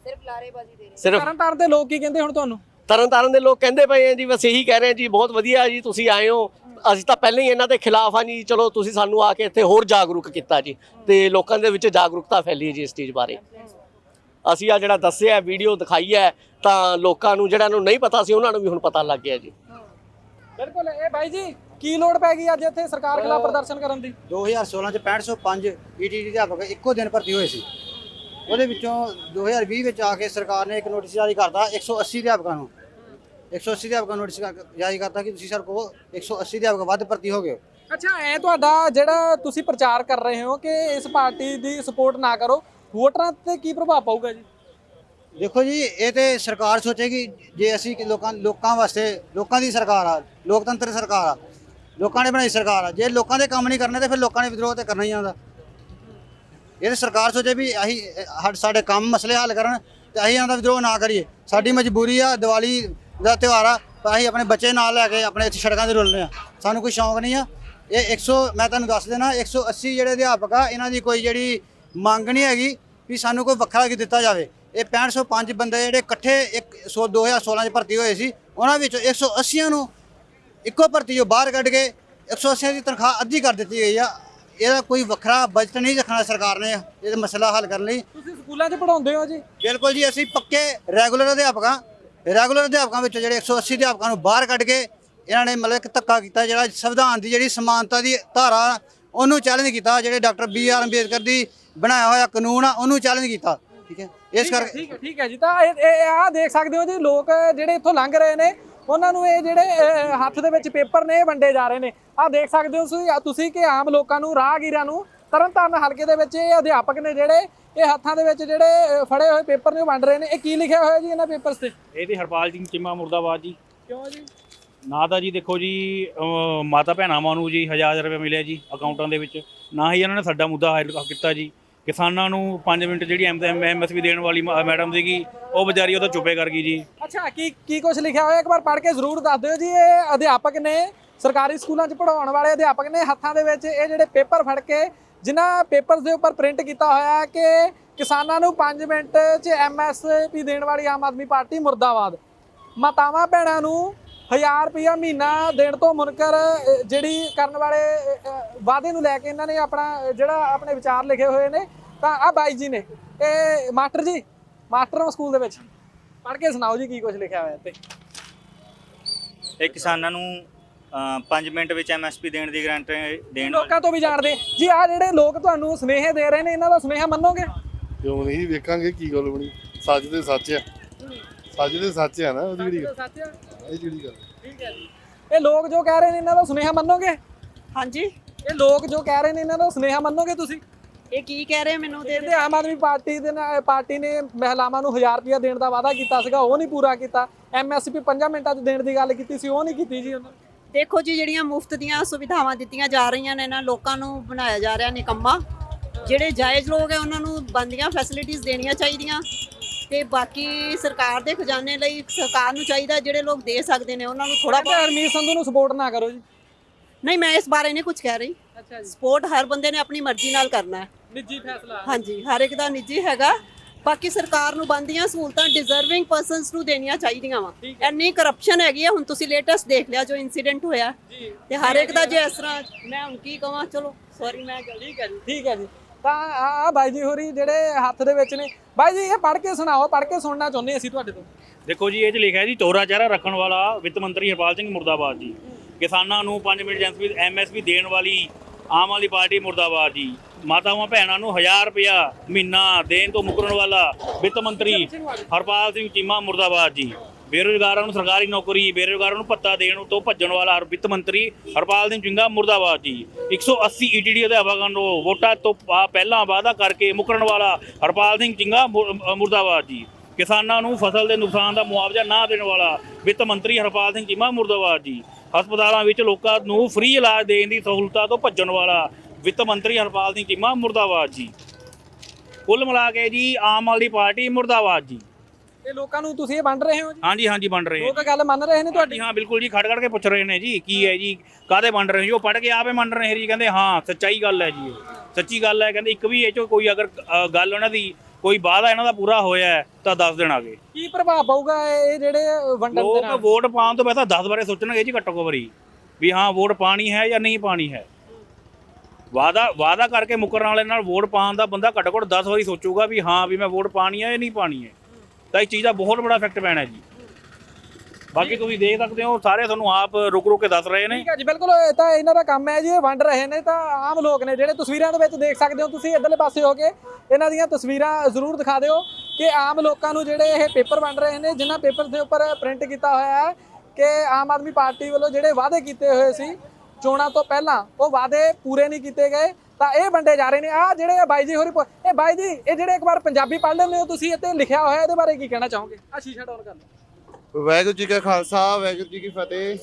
Speaker 5: ਸਿਰਫ ਲਾਰੇਬਾਜ਼ੀ ਦੇ ਰਹੇ
Speaker 3: ਸਿਰਫ
Speaker 2: ਤਰਨ ਤਾਰਨ ਦੇ ਲੋਕ ਕੀ ਕਹਿੰਦੇ ਹੁਣ ਤੁਹਾਨੂੰ?
Speaker 3: ਤਰਨ ਤਾਰਨ ਦੇ ਲੋਕ ਕਹਿੰਦੇ ਪਏ ਆ ਜੀ ਬਸ ਇਹੀ ਕਹਿ ਰਹੇ ਆ ਜੀ ਬਹੁਤ ਵਧੀਆ ਜੀ ਤੁਸੀਂ ਆਏ ਹੋ। ਅਸੀਂ ਤਾਂ ਪਹਿਲਾਂ ਹੀ ਇਹਨਾਂ ਦੇ ਖਿਲਾਫ ਆ ਜੀ ਚਲੋ ਤੁਸੀਂ ਸਾਨੂੰ ਆ ਕੇ ਇੱਥੇ ਹੋਰ ਜਾਗਰੂਕ ਕੀਤਾ ਜੀ। ਤੇ ਲੋਕਾਂ ਦੇ ਵਿੱਚ ਜਾਗਰੂਕਤਾ ਫੈਲੀ ਹੈ ਜੀ ਇਸ ਚੀਜ਼ ਬਾਰੇ। ਅਸੀਂ ਆ ਜਿਹੜਾ ਦੱਸਿਆ ਵੀਡੀਓ ਦਿਖਾਈ ਹੈ ਤਾਂ ਲੋਕਾਂ ਨੂੰ ਜਿਹੜਾ ਨੂੰ ਨਹੀਂ ਪਤਾ ਸੀ ਉਹਨਾਂ ਨੂੰ ਵੀ ਹੁਣ ਪਤਾ ਲੱਗ ਗਿਆ ਜੀ।
Speaker 2: ਬਿਲਕੁਲ ਇਹ ਬਾਈ ਜੀ ਕੀ ਲੋੜ ਪੈ ਗਈ ਅੱਜ ਇੱਥੇ ਸਰਕਾਰ ਖਿਲਾਫ ਪ੍ਰਦਰਸ਼ਨ ਕਰਨ ਦੀ?
Speaker 6: 2016 ਚ 6505 ਈਟੀਟੀ ਅਧਿਆਪਕ ਇੱਕੋ ਦਿਨ ਭਰਤੀ ਹੋਏ ਸੀ। ਉਹਦੇ ਵਿੱਚੋਂ 2020 ਵਿੱਚ ਆ ਕੇ ਸਰਕਾਰ ਨੇ ਇੱਕ ਨੋਟਿਸ ਜਾਰੀ ਕਰਤਾ 180 ਅਧਿਆਪਕਾਂ ਨੂੰ। 180 ਅਧਿਆਪਕਾਂ ਨੂੰ ਨੋਟਿਸ ਜਾਰੀ ਕਰਤਾ ਕਿ ਤੁਸੀਂ ਸਰ ਕੋ 180 ਅਧਿਆਪਕ ਵੱਧ ਭਰਤੀ ਹੋ ਗਏ।
Speaker 2: ਅੱਛਾ ਐ ਤੁਹਾਡਾ ਜਿਹੜਾ ਤੁਸੀਂ ਪ੍ਰਚਾਰ ਕਰ ਰਹੇ ਹੋ ਕਿ ਇਸ ਪਾਰਟੀ ਦੀ ਸਪੋਰਟ ਨਾ ਕਰੋ ਵੋਟਰਾਂ ਤੇ ਕੀ ਪ੍ਰਭਾਵ ਪਾਊਗਾ ਜੀ?
Speaker 6: ਦੇਖੋ ਜੀ ਇਹ ਤੇ ਸਰਕਾਰ ਸੋਚੇਗੀ ਜੇ ਅਸੀਂ ਕਿ ਲੋਕਾਂ ਲੋਕਾਂ ਵਾਸਤੇ ਲੋਕਾਂ ਦੀ ਸਰਕਾਰ ਆ ਲੋਕਤੰਤਰ ਸਰਕਾਰ ਆ ਲੋਕਾਂ ਨੇ ਬਣਾਈ ਸਰਕਾਰ ਆ। ਜੇ ਲੋਕਾਂ ਦੇ ਕੰਮ ਨਹੀਂ ਕਰਨੇ ਤੇ ਫਿਰ ਲੋਕਾਂ ਨੇ ਵਿਦਰੋਹ ਤੇ ਕਰਨਾ ਹੀ ਆਉਂਦਾ ਇਹ ਤੇ ਸਰਕਾਰ ਸੋਚੇ ਵੀ ਅਸੀਂ ਅਹ, ਸਾਡੇ- ਕੰਮ ਮਸਲੇ ਹੱਲ ਕਰਨ ਤੇ ਅਸੀਂ ਇਹਨਾਂ ਦਾ ਵਿਦਰੋਹ ਨਾ ਕਰੀਏ। ਸਾਡੀ ਮਜਬੂਰੀ ਆ ਦੀਵਾਲੀ ਦਾ ਤਿਉਹਾਰ ਆ ਪਰ ਅਸੀਂ ਆਪਣੇ ਬੱਚੇ ਨਾਲ ਲੈ ਕੇ ਆਪਣੇ ਇੱਥੇ ਸੜਕਾਂ ਤੇ ਰੁਲਨੇ ਆ। ਸਾਨੂੰ ਕੋਈ ਸ਼ੌਂਕ ਨਹੀਂ ਆ। ਇਹ 100 ਮੈਂ ਤੁਹਾਨੂੰ ਦੱਸ ਦੇਣਾ 180 ਜਿਹੜੇ ਅਧਿਆਪਕ ਆ ਇਹਨਾਂ ਦੀ ਕੋਈ ਜਿਹੜੀ ਮੰਗ ਨਹੀਂ ਹੈਗੀ ਵੀ ਸਾਨੂੰ ਕੋਈ ਵੱਖਰਾ ਕੀ ਦਿੱਤਾ ਜਾਵੇ। ਇਹ 6505 ਬੰਦੇ ਜਿਹੜੇ ਇਕੱਠੇ ਇੱਕ ਸੌ 2016 ਚ ਭਰਤੀ ਹੋਏ ਸੀ ਉਹਨਾਂ ਵਿੱਚੋਂ 180 ਨੂੰ ਇੱਕੋ ਭਰਤੀ ਜੋ ਬਾਹਰ ਕੱਢ ਕੇ 180 ਦੀ ਤਨਖਾਹ ਅੱਧੀ ਕਰ ਦਿੱਤੀ ਗਈ ਆ। ਇਹਦਾ ਕੋਈ ਵੱਖਰਾ ਬਜਟ ਨਹੀਂ ਰੱਖਣਾ ਸਰਕਾਰ ਨੇ ਇਹ ਮਸਲਾ ਹੱਲ ਕਰਨ ਲਈ।
Speaker 2: ਤੁਸੀਂ ਸਕੂਲਾਂ 'ਚ ਪੜਾਉਂਦੇ ਹੋ ਜੀ?
Speaker 6: ਬਿਲਕੁਲ ਜੀ ਅਸੀਂ ਪੱਕੇ ਰੈਗੂਲਰ ਅਧਿਆਪਕਾਂ ਰੈਗੂਲਰ ਅਧਿਆਪਕਾਂ ਵਿੱਚੋਂ ਜਿਹੜੇ 180 ਅਧਿਆਪਕਾਂ ਨੂੰ ਬਾਹਰ ਕੱਢ ਕੇ ਇਹਨਾਂ ਨੇ ਮਤਲਬ ਇੱਕ ਧੱਕਾ ਕੀਤਾ ਜਿਹੜਾ ਸੰਵਿਧਾਨ ਦੀ ਜਿਹੜੀ ਸਮਾਨਤਾ ਦੀ ਧਾਰਾ ਉਹਨੂੰ ਚੈਲੰਜ ਕੀਤਾ ਜਿਹੜੇ ਡਾਕਟਰ ਬੀ ਆਰ ਅੰਬੇਦਕਰ ਦੀ ਬਣਾਇਆ ਹੋਇਆ ਕਾਨੂੰਨ ਆ ਉਹਨੂੰ ਚੈਲੰਜ ਕੀਤਾ। ਠੀਕ ਹੈ? ਇਸ ਕਰਕੇ
Speaker 2: ਠੀਕ ਹੈ ਠੀਕ ਹੈ ਜੀ। ਤਾਂ ਇਹ ਇਹ ਆਹ ਦੇਖ ਸਕਦੇ ਹੋ ਜੀ ਲੋਕ ਜਿਹੜੇ ਇੱਥੋਂ ਲੰਘ ਰਹੇ ਨੇ ਉਹਨਾਂ ਨੂੰ ਇਹ ਜਿਹੜੇ ਹੱਥ ਦੇ ਵਿੱਚ ਪੇਪਰ ਨੇ ਇਹ ਵੰਡੇ ਜਾ ਰਹੇ ਨੇ। ਆਹ ਦੇਖ ਸਕਦੇ ਹੋ ਤੁਸੀਂ ਤੁਸੀਂ ਕਿ ਆਮ ਲੋਕਾਂ ਨੂੰ ਰਾਹਗੀਰਾਂ ਨੂੰ ਤਰਨਤਾਰਨ ਹਲਕੇ ਦੇ ਵਿੱਚ ਇਹ ਅਧਿਆਪਕ ਨੇ ਜਿਹੜੇ ਇਹ ਹੱਥਾਂ ਦੇ ਵਿੱਚ ਜਿਹੜੇ ਫੜੇ ਹੋਏ ਪੇਪਰ ਨੇ ਉਹ ਵੰਡ ਰਹੇ ਨੇ। ਇਹ ਕੀ ਲਿਖਿਆ ਹੋਇਆ ਜੀ ਇਹਨਾਂ ਪੇਪਰਸ ਤੇ?
Speaker 4: ਇਹ ਤੇ ਹਰਪਾਲ ਸਿੰਘ ਚੀਮਾ ਮੁਰਦਾਬਾਦ ਜੀ।
Speaker 2: ਕਿਉਂ ਜੀ?
Speaker 4: ਨਾ ਤਾਂ ਜੀ ਦੇਖੋ ਜੀ, ਅਹ, ਮਾਤਾ ਭੈਣਾਂ ਨੂੰ ਜੀ 1000 ਰੁਪਏ ਮਿਲਿਆ ਜੀ ਅਕਾਊਂਟਾਂ ਦੇ ਵਿੱਚ। ਨਾ ਹੀ ਇਹਨਾਂ ਨੇ ਸਾਡਾ ਮੁੱਦਾ ਹੱਲ ਕੀਤਾ ਜੀ। ਕਿਸਾਨਾਂ ਨੂੰ 5 ਮਿੰਟ ਜਿਹੜੀ ਐਮਐਸਪੀ ਦੇਣ ਵਾਲੀ ਮ- ਮੈਡਮ ਸੀਗੀ, ਉਹ ਵਿਚਾਰੀ ਉਹ ਤਾਂ ਚੁੱਪੇ ਕਰ ਗਈ ਜੀ।
Speaker 2: ਅੱਛਾ, ਕੀ ਕੀ ਕੁਝ ਲਿਖਿਆ ਹੋਇਆ? ਇੱਕ ਵਾਰ ਪੜ੍ਹ ਕੇ ਜ਼ਰੂਰ ਦੱਸ ਦਿਓ ਜੀ, ਇਹ ਅਧਿਆਪਕ ਨੇ ਸਰਕਾਰੀ ਸਕੂਲਾਂ 'ਚ ਪੜਾਉਣ ਵਾਲੇ ਅਧਿਆਪਕ ਨੇ ਹੱਥਾਂ ਦੇ ਵਿੱਚ ਇਹ ਜਿਹੜੇ ਪੇਪਰ ਫੜ ਕੇ, ਜਿਨ੍ਹਾਂ ਪੇਪਰਸ ਦੇ ਉੱਪਰ ਪ੍ਰਿੰਟ ਕੀਤਾ ਹੋਇਆ ਹੈ ਕਿ ਕਿਸਾਨਾਂ ਨੂੰ 5 ਮਿੰਟ 'ਚ ਐਮਐਸਪੀ ਦੇਣ ਵਾਲੀ ਆਮ ਆਦਮੀ ਪਾਰਟੀ ਮੁਰਦਾਬਾਦ। ਮਾਤਾਵਾਂ, ਭੈਣਾਂ ਨੂੰ 1000 ਰੁਪਇਆ ਮਹੀਨਾ ਦੇਣ ਤੋਂ ਮੁਨਕਰ ਜਿਹੜੀ ਕਰਨ ਵਾਲੇ ਵਾਅਦੇ ਨੂੰ ਲੈ ਕੇ ਇਹਨਾਂ ਨੇ ਆਪਣਾ ਜਿਹੜਾ ਆਪਣੇ ਵਿਚਾਰ ਲਿਖੇ ਹੋਏ ਨੇ ਤਾਂ ਆ ਬਾਈ ਜੀ ਨੇ ਇਹ ਮਾਸਟਰ ਜੀ ਮਾਸਟਰ ਹੋ ਸਕੂਲ ਦੇ ਵਿੱਚ। ਪੜ੍ਹ ਕੇ ਸੁਣਾਓ ਜੀ ਕੀ ਕੁਝ ਲਿਖਿਆ ਹੋਇਆ ਤੇ
Speaker 10: ਇਹ ਕਿਸਾਨਾਂ ਨੂੰ 5 ਮਿੰਟ ਵਿੱਚ ਐਮਐਸਪੀ ਦੇਣ ਦੀ ਗਰੰਟੀ ਦੇਣ
Speaker 2: ਲੋਕਾਂ ਤੋਂ ਵੀ ਜਾਣਦੇ। ਜੀ ਆ ਜਿਹੜੇ ਲੋਕ ਤੁਹਾਨੂੰ ਸੁਨੇਹੇ ਦੇ ਰਹੇ ਨੇ ਇਹਨਾਂ ਦਾ ਸੁਨੇਹਾ ਮੰਨੋਗੇ?
Speaker 11: ਕਿਉਂ ਨਹੀਂ ਵੇਖਾਂਗੇ ਕੀ ਗੱਲ ਬਣੀ। ਸੱਚ ਦੇ ਸੱਚ ਆ। ਸੱਚ ਦੇ ਸੱਚ ਆ ਨਾ ਉਹਦੀ ਜਿਹੜੀ
Speaker 2: ਸੱਚ
Speaker 11: ਇਹ ਜਿਹੜੀ ਗੱਲ
Speaker 2: ਠੀਕ ਹੈ ਜੀ। ਇਹ ਲੋਕ ਜੋ ਕਹਿ ਰਹੇ ਨੇ ਇਹਨਾਂ ਦਾ ਸੁਨੇਹਾ ਮੰਨੋਗੇ?
Speaker 8: ਹਾਂਜੀ।
Speaker 2: ਇਹ ਲੋਕ ਜੋ ਕਹਿ ਰਹੇ ਨੇ ਇਹਨਾਂ ਦਾ ਸੁਨੇਹਾ ਮੰਨੋਗੇ ਤੁਸੀਂ?
Speaker 8: ਇਹ ਕੀ ਕਹਿ ਰਹੇ ਮੈਨੂੰ ਦੇ
Speaker 2: ਕਹਿੰਦੇ ਆਮ ਆਦਮੀ ਪਾਰਟੀ ਦੇ ਨਾਲ ਪਾਰਟੀ ਨੇ ਮਹਿਲਾਵਾਂ ਨੂੰ 1000 ਰੁਪਇਆ ਦੇਣ ਦਾ ਵਾਅਦਾ ਕੀਤਾ ਸੀਗਾ ਉਹ ਨਹੀਂ ਪੂਰਾ ਕੀਤਾ। ਐਮਐਸਪੀ 5 ਮਿੰਟਾਂ 'ਚ ਦੇਣ ਦੀ ਗੱਲ ਕੀਤੀ ਸੀ ਉਹ ਨਹੀਂ ਕੀਤੀ ਜੀ ਉਹਨਾਂ ਨੇ।
Speaker 8: ਦੇਖੋ ਜੀ ਜਿਹੜੀਆਂ ਮੁਫਤ ਦੀਆਂ ਸੁਵਿਧਾਵਾਂ ਦਿੱਤੀਆਂ ਜਾ ਰਹੀਆਂ ਨੇ ਨਾ ਲੋਕਾਂ ਨੂੰ ਬਣਾਇਆ ਜਾ ਰਿਹਾ ਨਿਕੰਮਾ ਜਿਹੜੇ ਜਾਇਜ਼ ਲੋਕ ਹੈ ਉਹਨਾਂ ਨੂੰ ਬੰਦੀਆਂ ਫੈਸਿਲਿਟੀਆਂ ਦੇਣੀਆਂ ਚਾਹੀਦੀਆਂ। ਤੇ ਬਾਕੀ ਸਰਕਾਰ ਦੇ ਖਜ਼ਾਨੇ ਲਈ ਸਰਕਾਰ ਨੂੰ ਚਾਹੀਦਾ ਜਿਹੜੇ ਲੋਕ ਦੇ ਸਕਦੇ ਨੇ ਉਹਨਾਂ ਨੂੰ ਥੋੜਾ
Speaker 2: ਕਹਿੰਦੇ ਹਰਮੀਤ ਸੰਧੂ ਨੂੰ ਸਪੋਰਟ ਨਾ ਕਰੋ ਜੀ।
Speaker 8: ਨਹੀਂ ਮੈਂ ਇਸ ਬਾਰੇ ਨਹੀਂ ਕੁਝ ਕਹਿ ਰਹੀ।
Speaker 2: ਅੱਛਾ ਜੀ।
Speaker 8: ਸਪੋਰਟ ਹਰ ਬੰਦੇ ਨੇ ਆਪਣੀ ਮਰਜ਼ੀ ਨਾਲ ਕਰਨਾ ਹੈ।
Speaker 2: ਨਿੱਜੀ ਫੈਸਲਾ।
Speaker 8: ਹਾਂਜੀ ਹਰ ਇੱਕ ਦਾ ਨਿੱਜੀ ਹੈਗਾ। ਬਾਕੀ ਸਰਕਾਰ ਨੂੰ ਬੰਦੀਆਂ ਸਹੂਲਤਾਂ ਡਿਜ਼ਰਵਿੰਗ ਪਰਸਨਸ ਨੂੰ ਦੇਣੀਆਂ ਚਾਹੀਦੀਆਂ ਵਾ। ਇੰਨੀ ਕਰਪਸ਼ਨ ਹੈਗੀ ਆ ਹੁਣ ਤੁਸੀਂ ਲੇਟੈਸਟ ਦੇਖ ਲਿਆ ਜੋ ਇਨਸੀਡੈਂਟ ਹੋਇਆ।
Speaker 2: ਜੀ।
Speaker 8: ਤੇ ਹਰ ਇੱਕ ਦਾ ਜੇ ਇਸ ਤਰ੍ਹਾਂ ਮੈਂ ਹੁਣ ਕੀ ਕਹਾਂ ਚਲੋ ਸੌਰੀ ਮੈਂ ਜਲਦੀ
Speaker 2: ਜੀ ਠੀਕ ਹੈ ਜੀ। ਤਾਂ ਆ ਬਾਈ ਜੀ ਹੋਰੀ ਜਿਹੜੇ ਹੱਥ ਦੇ ਵਿੱਚ ਨੇ ਬਾਈ ਜੀ, ਇਹ ਪੜ੍ਹ ਕੇ ਸੁਣਾਓ, ਪੜ੍ਹ ਕੇ ਸੁਣਨਾ ਚਾਹੁੰਦੇ ਅਸੀਂ ਤੁਹਾਡੇ ਤੋਂ।
Speaker 4: ਦੇਖੋ ਜੀ, ਇਹ 'ਚ ਲਿਖਿਆ ਜੀ, ਚੋਰਾ ਚਿਹਰਾ ਰੱਖਣ ਵਾਲਾ ਵਿੱਤ ਮੰਤਰੀ ਹਰਪਾਲ ਸਿੰਘ ਮੁਰਦਾਬਾਦ ਜੀ। ਕਿਸਾਨਾਂ ਨੂੰ 5 ਮਿੰਟ ਐਮਐਸਪੀ ਐਮਐਸਪੀ ਦੇਣ ਵਾਲੀ ਆਮ ਆਦਮੀ ਪਾਰਟੀ ਮੁਰਦਾਬਾਦ ਜੀ। ਮਾਤਾਵਾਂ ਭੈਣਾਂ ਨੂੰ 1000 ਰੁਪਇਆ ਮਹੀਨਾ ਦੇਣ ਤੋਂ ਮੁਕਰਨ ਵਾਲਾ ਵਿੱਤ ਮੰਤਰੀ ਹਰਪਾਲ ਸਿੰਘ ਚੀਮਾ ਮੁਰਦਾਬਾਦ ਜੀ। ਬੇਰੁਜ਼ਗਾਰਾਂ ਨੂੰ ਸਰਕਾਰੀ ਨੌਕਰੀ, ਬੇਰੁਜ਼ਗਾਰਾਂ ਨੂੰ ਭੱਤਾ ਦੇਣ ਤੋਂ ਭੱਜਣ ਵਾਲਾ ਵਿੱਤ ਮੰਤਰੀ ਹਰਪਾਲ ਸਿੰਘ ਚਿੰਗਾ ਮੁਰਦਾਬਾਦ ਜੀ। 180 ਈਟੀਡੀ ਅਧਿਆਪਕਾਂ ਨੂੰ ਵੋਟਾਂ ਤੋਂ ਪਹਿਲਾਂ ਵਾਅਦਾ ਕਰਕੇ ਮੁਕਰਨ ਵਾਲਾ ਹਰਪਾਲ ਸਿੰਘ ਚਿੰਗਾ ਮੁਰ- ਮੁਰਦਾਬਾਦ ਜੀ। ਕਿਸਾਨਾਂ ਨੂੰ ਫਸਲ ਦੇ ਨੁਕਸਾਨ ਦਾ ਮੁਆਵਜ਼ਾ ਨਾ ਦੇਣ ਵਾਲਾ ਵਿੱਤ ਮੰਤਰੀ ਹਰਪਾਲ ਸਿੰਘ ਚੀਮਾ ਮੁਰਦਾਬਾਦ ਜੀ। ਹਸਪਤਾਲਾਂ ਵਿੱਚ ਲੋਕਾਂ ਨੂੰ ਫ੍ਰੀ ਇਲਾਜ ਦੇਣ ਦੀ ਸਹੂਲਤਾਂ ਤੋਂ ਭੱਜਣ ਵਾਲਾ ਵਿੱਤ ਮੰਤਰੀ ਹਰਪਾਲ ਸਿੰਘ ਚੀਮਾ ਮੁਰਦਾਬਾਦ ਜੀ। ਕੁੱਲ ਮਿਲਾ ਕੇ ਜੀ ਆਮ ਆਦਮੀ ਪਾਰਟੀ ਮੁਰਦਾਬਾਦ ਜੀ।
Speaker 2: ਇਹ ਲੋਕਾਂ ਨੂੰ ਤੁਸੀਂ ਇਹ ਵੰਡ ਰਹੇ ਹੋ ਜੀ?
Speaker 4: ਹਾਂਜੀ ਹਾਂਜੀ ਬਣ ਰਹੇ
Speaker 2: ਲੋਕ ਗੱਲ ਮੰਨ ਰਹੇ ਨੇ ਤੁਹਾਡੀ?
Speaker 4: ਹਾਂ ਬਿਲਕੁਲ ਜੀ ਖੜ ਖੜ ਕੇ ਪੁੱਛ ਰਹੇ ਨੇ ਜੀ ਕੀ ਹੈ ਜੀ ਕਾਦੇ ਵੰਡ ਰਹੇ ਹੋ ਜੀ? ਉਹ ਪੜ ਕੇ ਆਪੇ ਮੰਨ ਰਹੇ ਜੀ ਕਹਿੰਦੇ ਹਾਂ ਸੱਚਾਈ ਗੱਲ ਹੈ ਜੀ ਇਹ। ਸੱਚੀ ਗੱਲ ਹੈ ਕਹਿੰਦੇ ਇੱਕ ਵੀ ਇਹ ਚੋਂ ਕੋਈ ਅਗਰ ਅ, ਗੱਲ ਉਹਨਾਂ ਦੀ ਕੋਈ ਵਾਅਦਾ ਇਹਨਾਂ ਦਾ ਪੂਰਾ ਹੋਇਆ ਹੈ ਤਾਂ ਦੱਸ ਦੇਣ ਆਗੇ
Speaker 2: ਕੀ ਪ੍ਰਭਾਵ ਪਊਗਾ ਇਹ ਜਿਹੜੇ ਵੰਡਣ ਦੇ
Speaker 4: ਲੋਕ
Speaker 2: ਨਾਲ?
Speaker 4: ਵੋਟ ਪਾਉਣ ਤੋਂ ਪਹਿਲਾਂ 10 ਬਾਰੇ ਸੋਚਣਗੇ ਜੀ ਘੱਟੋ ਘਰੀ ਵੀ ਹਾਂ ਵੋਟ ਪਾਣੀ ਹੈ ਜਾਂ ਨਹੀਂ ਪਾਣੀ ਹੈ। ਵਾਦਾ ਵਾਦਾ ਕਰਕੇ ਮੁਕਰਨ ਵਾਲੇ ਨਾਲ ਵੋਟ ਪਾਉਣ ਦਾ ਬੰਦਾ ਘੱਟੋ ਘੱਟ 10 ਵਾਰੀ ਸੋਚੂਗਾ ਵੀ ਹਾਂ ਵੀ ਮੈਂ ਵੋਟ ਪਾਣੀ ਹੈ ਜਾਂ ਨਹੀਂ ਪਾਣੀ ਹੈ। ਤਾਂ ਇਹ ਚੀਜ਼ ਦਾ ਬਹੁਤ ਬੜਾ ਇਫੈਕਟ ਪੈਣਾ ਜੀ। ਬਾਕੀ ਤੁਸੀਂ ਦੇਖ ਸਕਦੇ ਹੋ, ਸਾਰੇ ਤੁਹਾਨੂੰ ਆਪ ਰੁਕ ਰੁਕ ਕੇ ਦੱਸ ਰਹੇ ਨੇ।
Speaker 2: ਠੀਕ ਹੈ ਜੀ, ਬਿਲਕੁਲ, ਇਹ ਤਾਂ ਇਹਨਾਂ ਦਾ ਕੰਮ ਹੈ ਜੀ, ਇਹ ਵੰਡ ਰਹੇ ਨੇ ਤਾਂ ਆਮ ਲੋਕ ਨੇ ਜਿਹੜੇ ਤਸਵੀਰਾਂ ਦੇ ਵਿੱਚ ਦੇਖ ਸਕਦੇ ਹੋ ਤੁਸੀਂ, ਇਧਰਲੇ ਪਾਸੇ ਹੋ ਕੇ। ਇਹਨਾਂ ਦੀਆਂ ਤਸਵੀਰਾਂ ਜ਼ਰੂਰ ਦਿਖਾ ਦਿਓ ਕਿ ਆਮ ਲੋਕਾਂ ਨੂੰ ਜਿਹੜੇ ਇਹ ਪੇਪਰ ਵੰਡ ਰਹੇ ਨੇ, ਜਿਨ੍ਹਾਂ ਪੇਪਰ ਦੇ ਉੱਪਰ ਪ੍ਰਿੰਟ ਕੀਤਾ ਹੋਇਆ ਹੈ ਕਿ ਆਮ ਆਦਮੀ ਪਾਰਟੀ ਵੱਲੋਂ ਜਿਹੜੇ ਵਾਅਦੇ ਕੀਤੇ ਹੋਏ ਸੀ, ਚੋਣਾਂ ਤੋਂ ਪਹਿਲਾਂ, ਉਹ ਵਾਅਦੇ ਪੂਰੇ ਨਹੀਂ ਕੀਤੇ ਗਏ। ਤਾਂ ਇਹ ਵੰਡੇ ਜਾ ਰਹੇ ਨੇ। ਆ ਜਿਹੜੇ ਬਾਈ ਜੀ ਹੋਰੀ ਇਹ ਬਾਈ ਜੀ ਇਹ ਜਿਹੜੇ ਇੱਕ ਵਾਰ ਪੰਜਾਬੀ ਪੜ੍ਹ ਲੈਂਦੇ ਹੋ ਤੁਸੀਂ ਇੱਥੇ ਲਿਖਿਆ ਹੋਇਆ ਇਹਦੇ ਬਾਰੇ ਕੀ ਕਹਿਣਾ ਚਾਹੋਗੇ? ਆ ਸ਼ੀਸ਼ਾ ਡਾਊਨ ਕਰ ਲਓ।
Speaker 7: ਵਾਹਿਗੁਰੂ ਜੀ ਕਾ ਖਾਲਸਾ ਵਾਹਿਗੁਰੂ ਜੀ ਕੀ ਫਤਿਹ।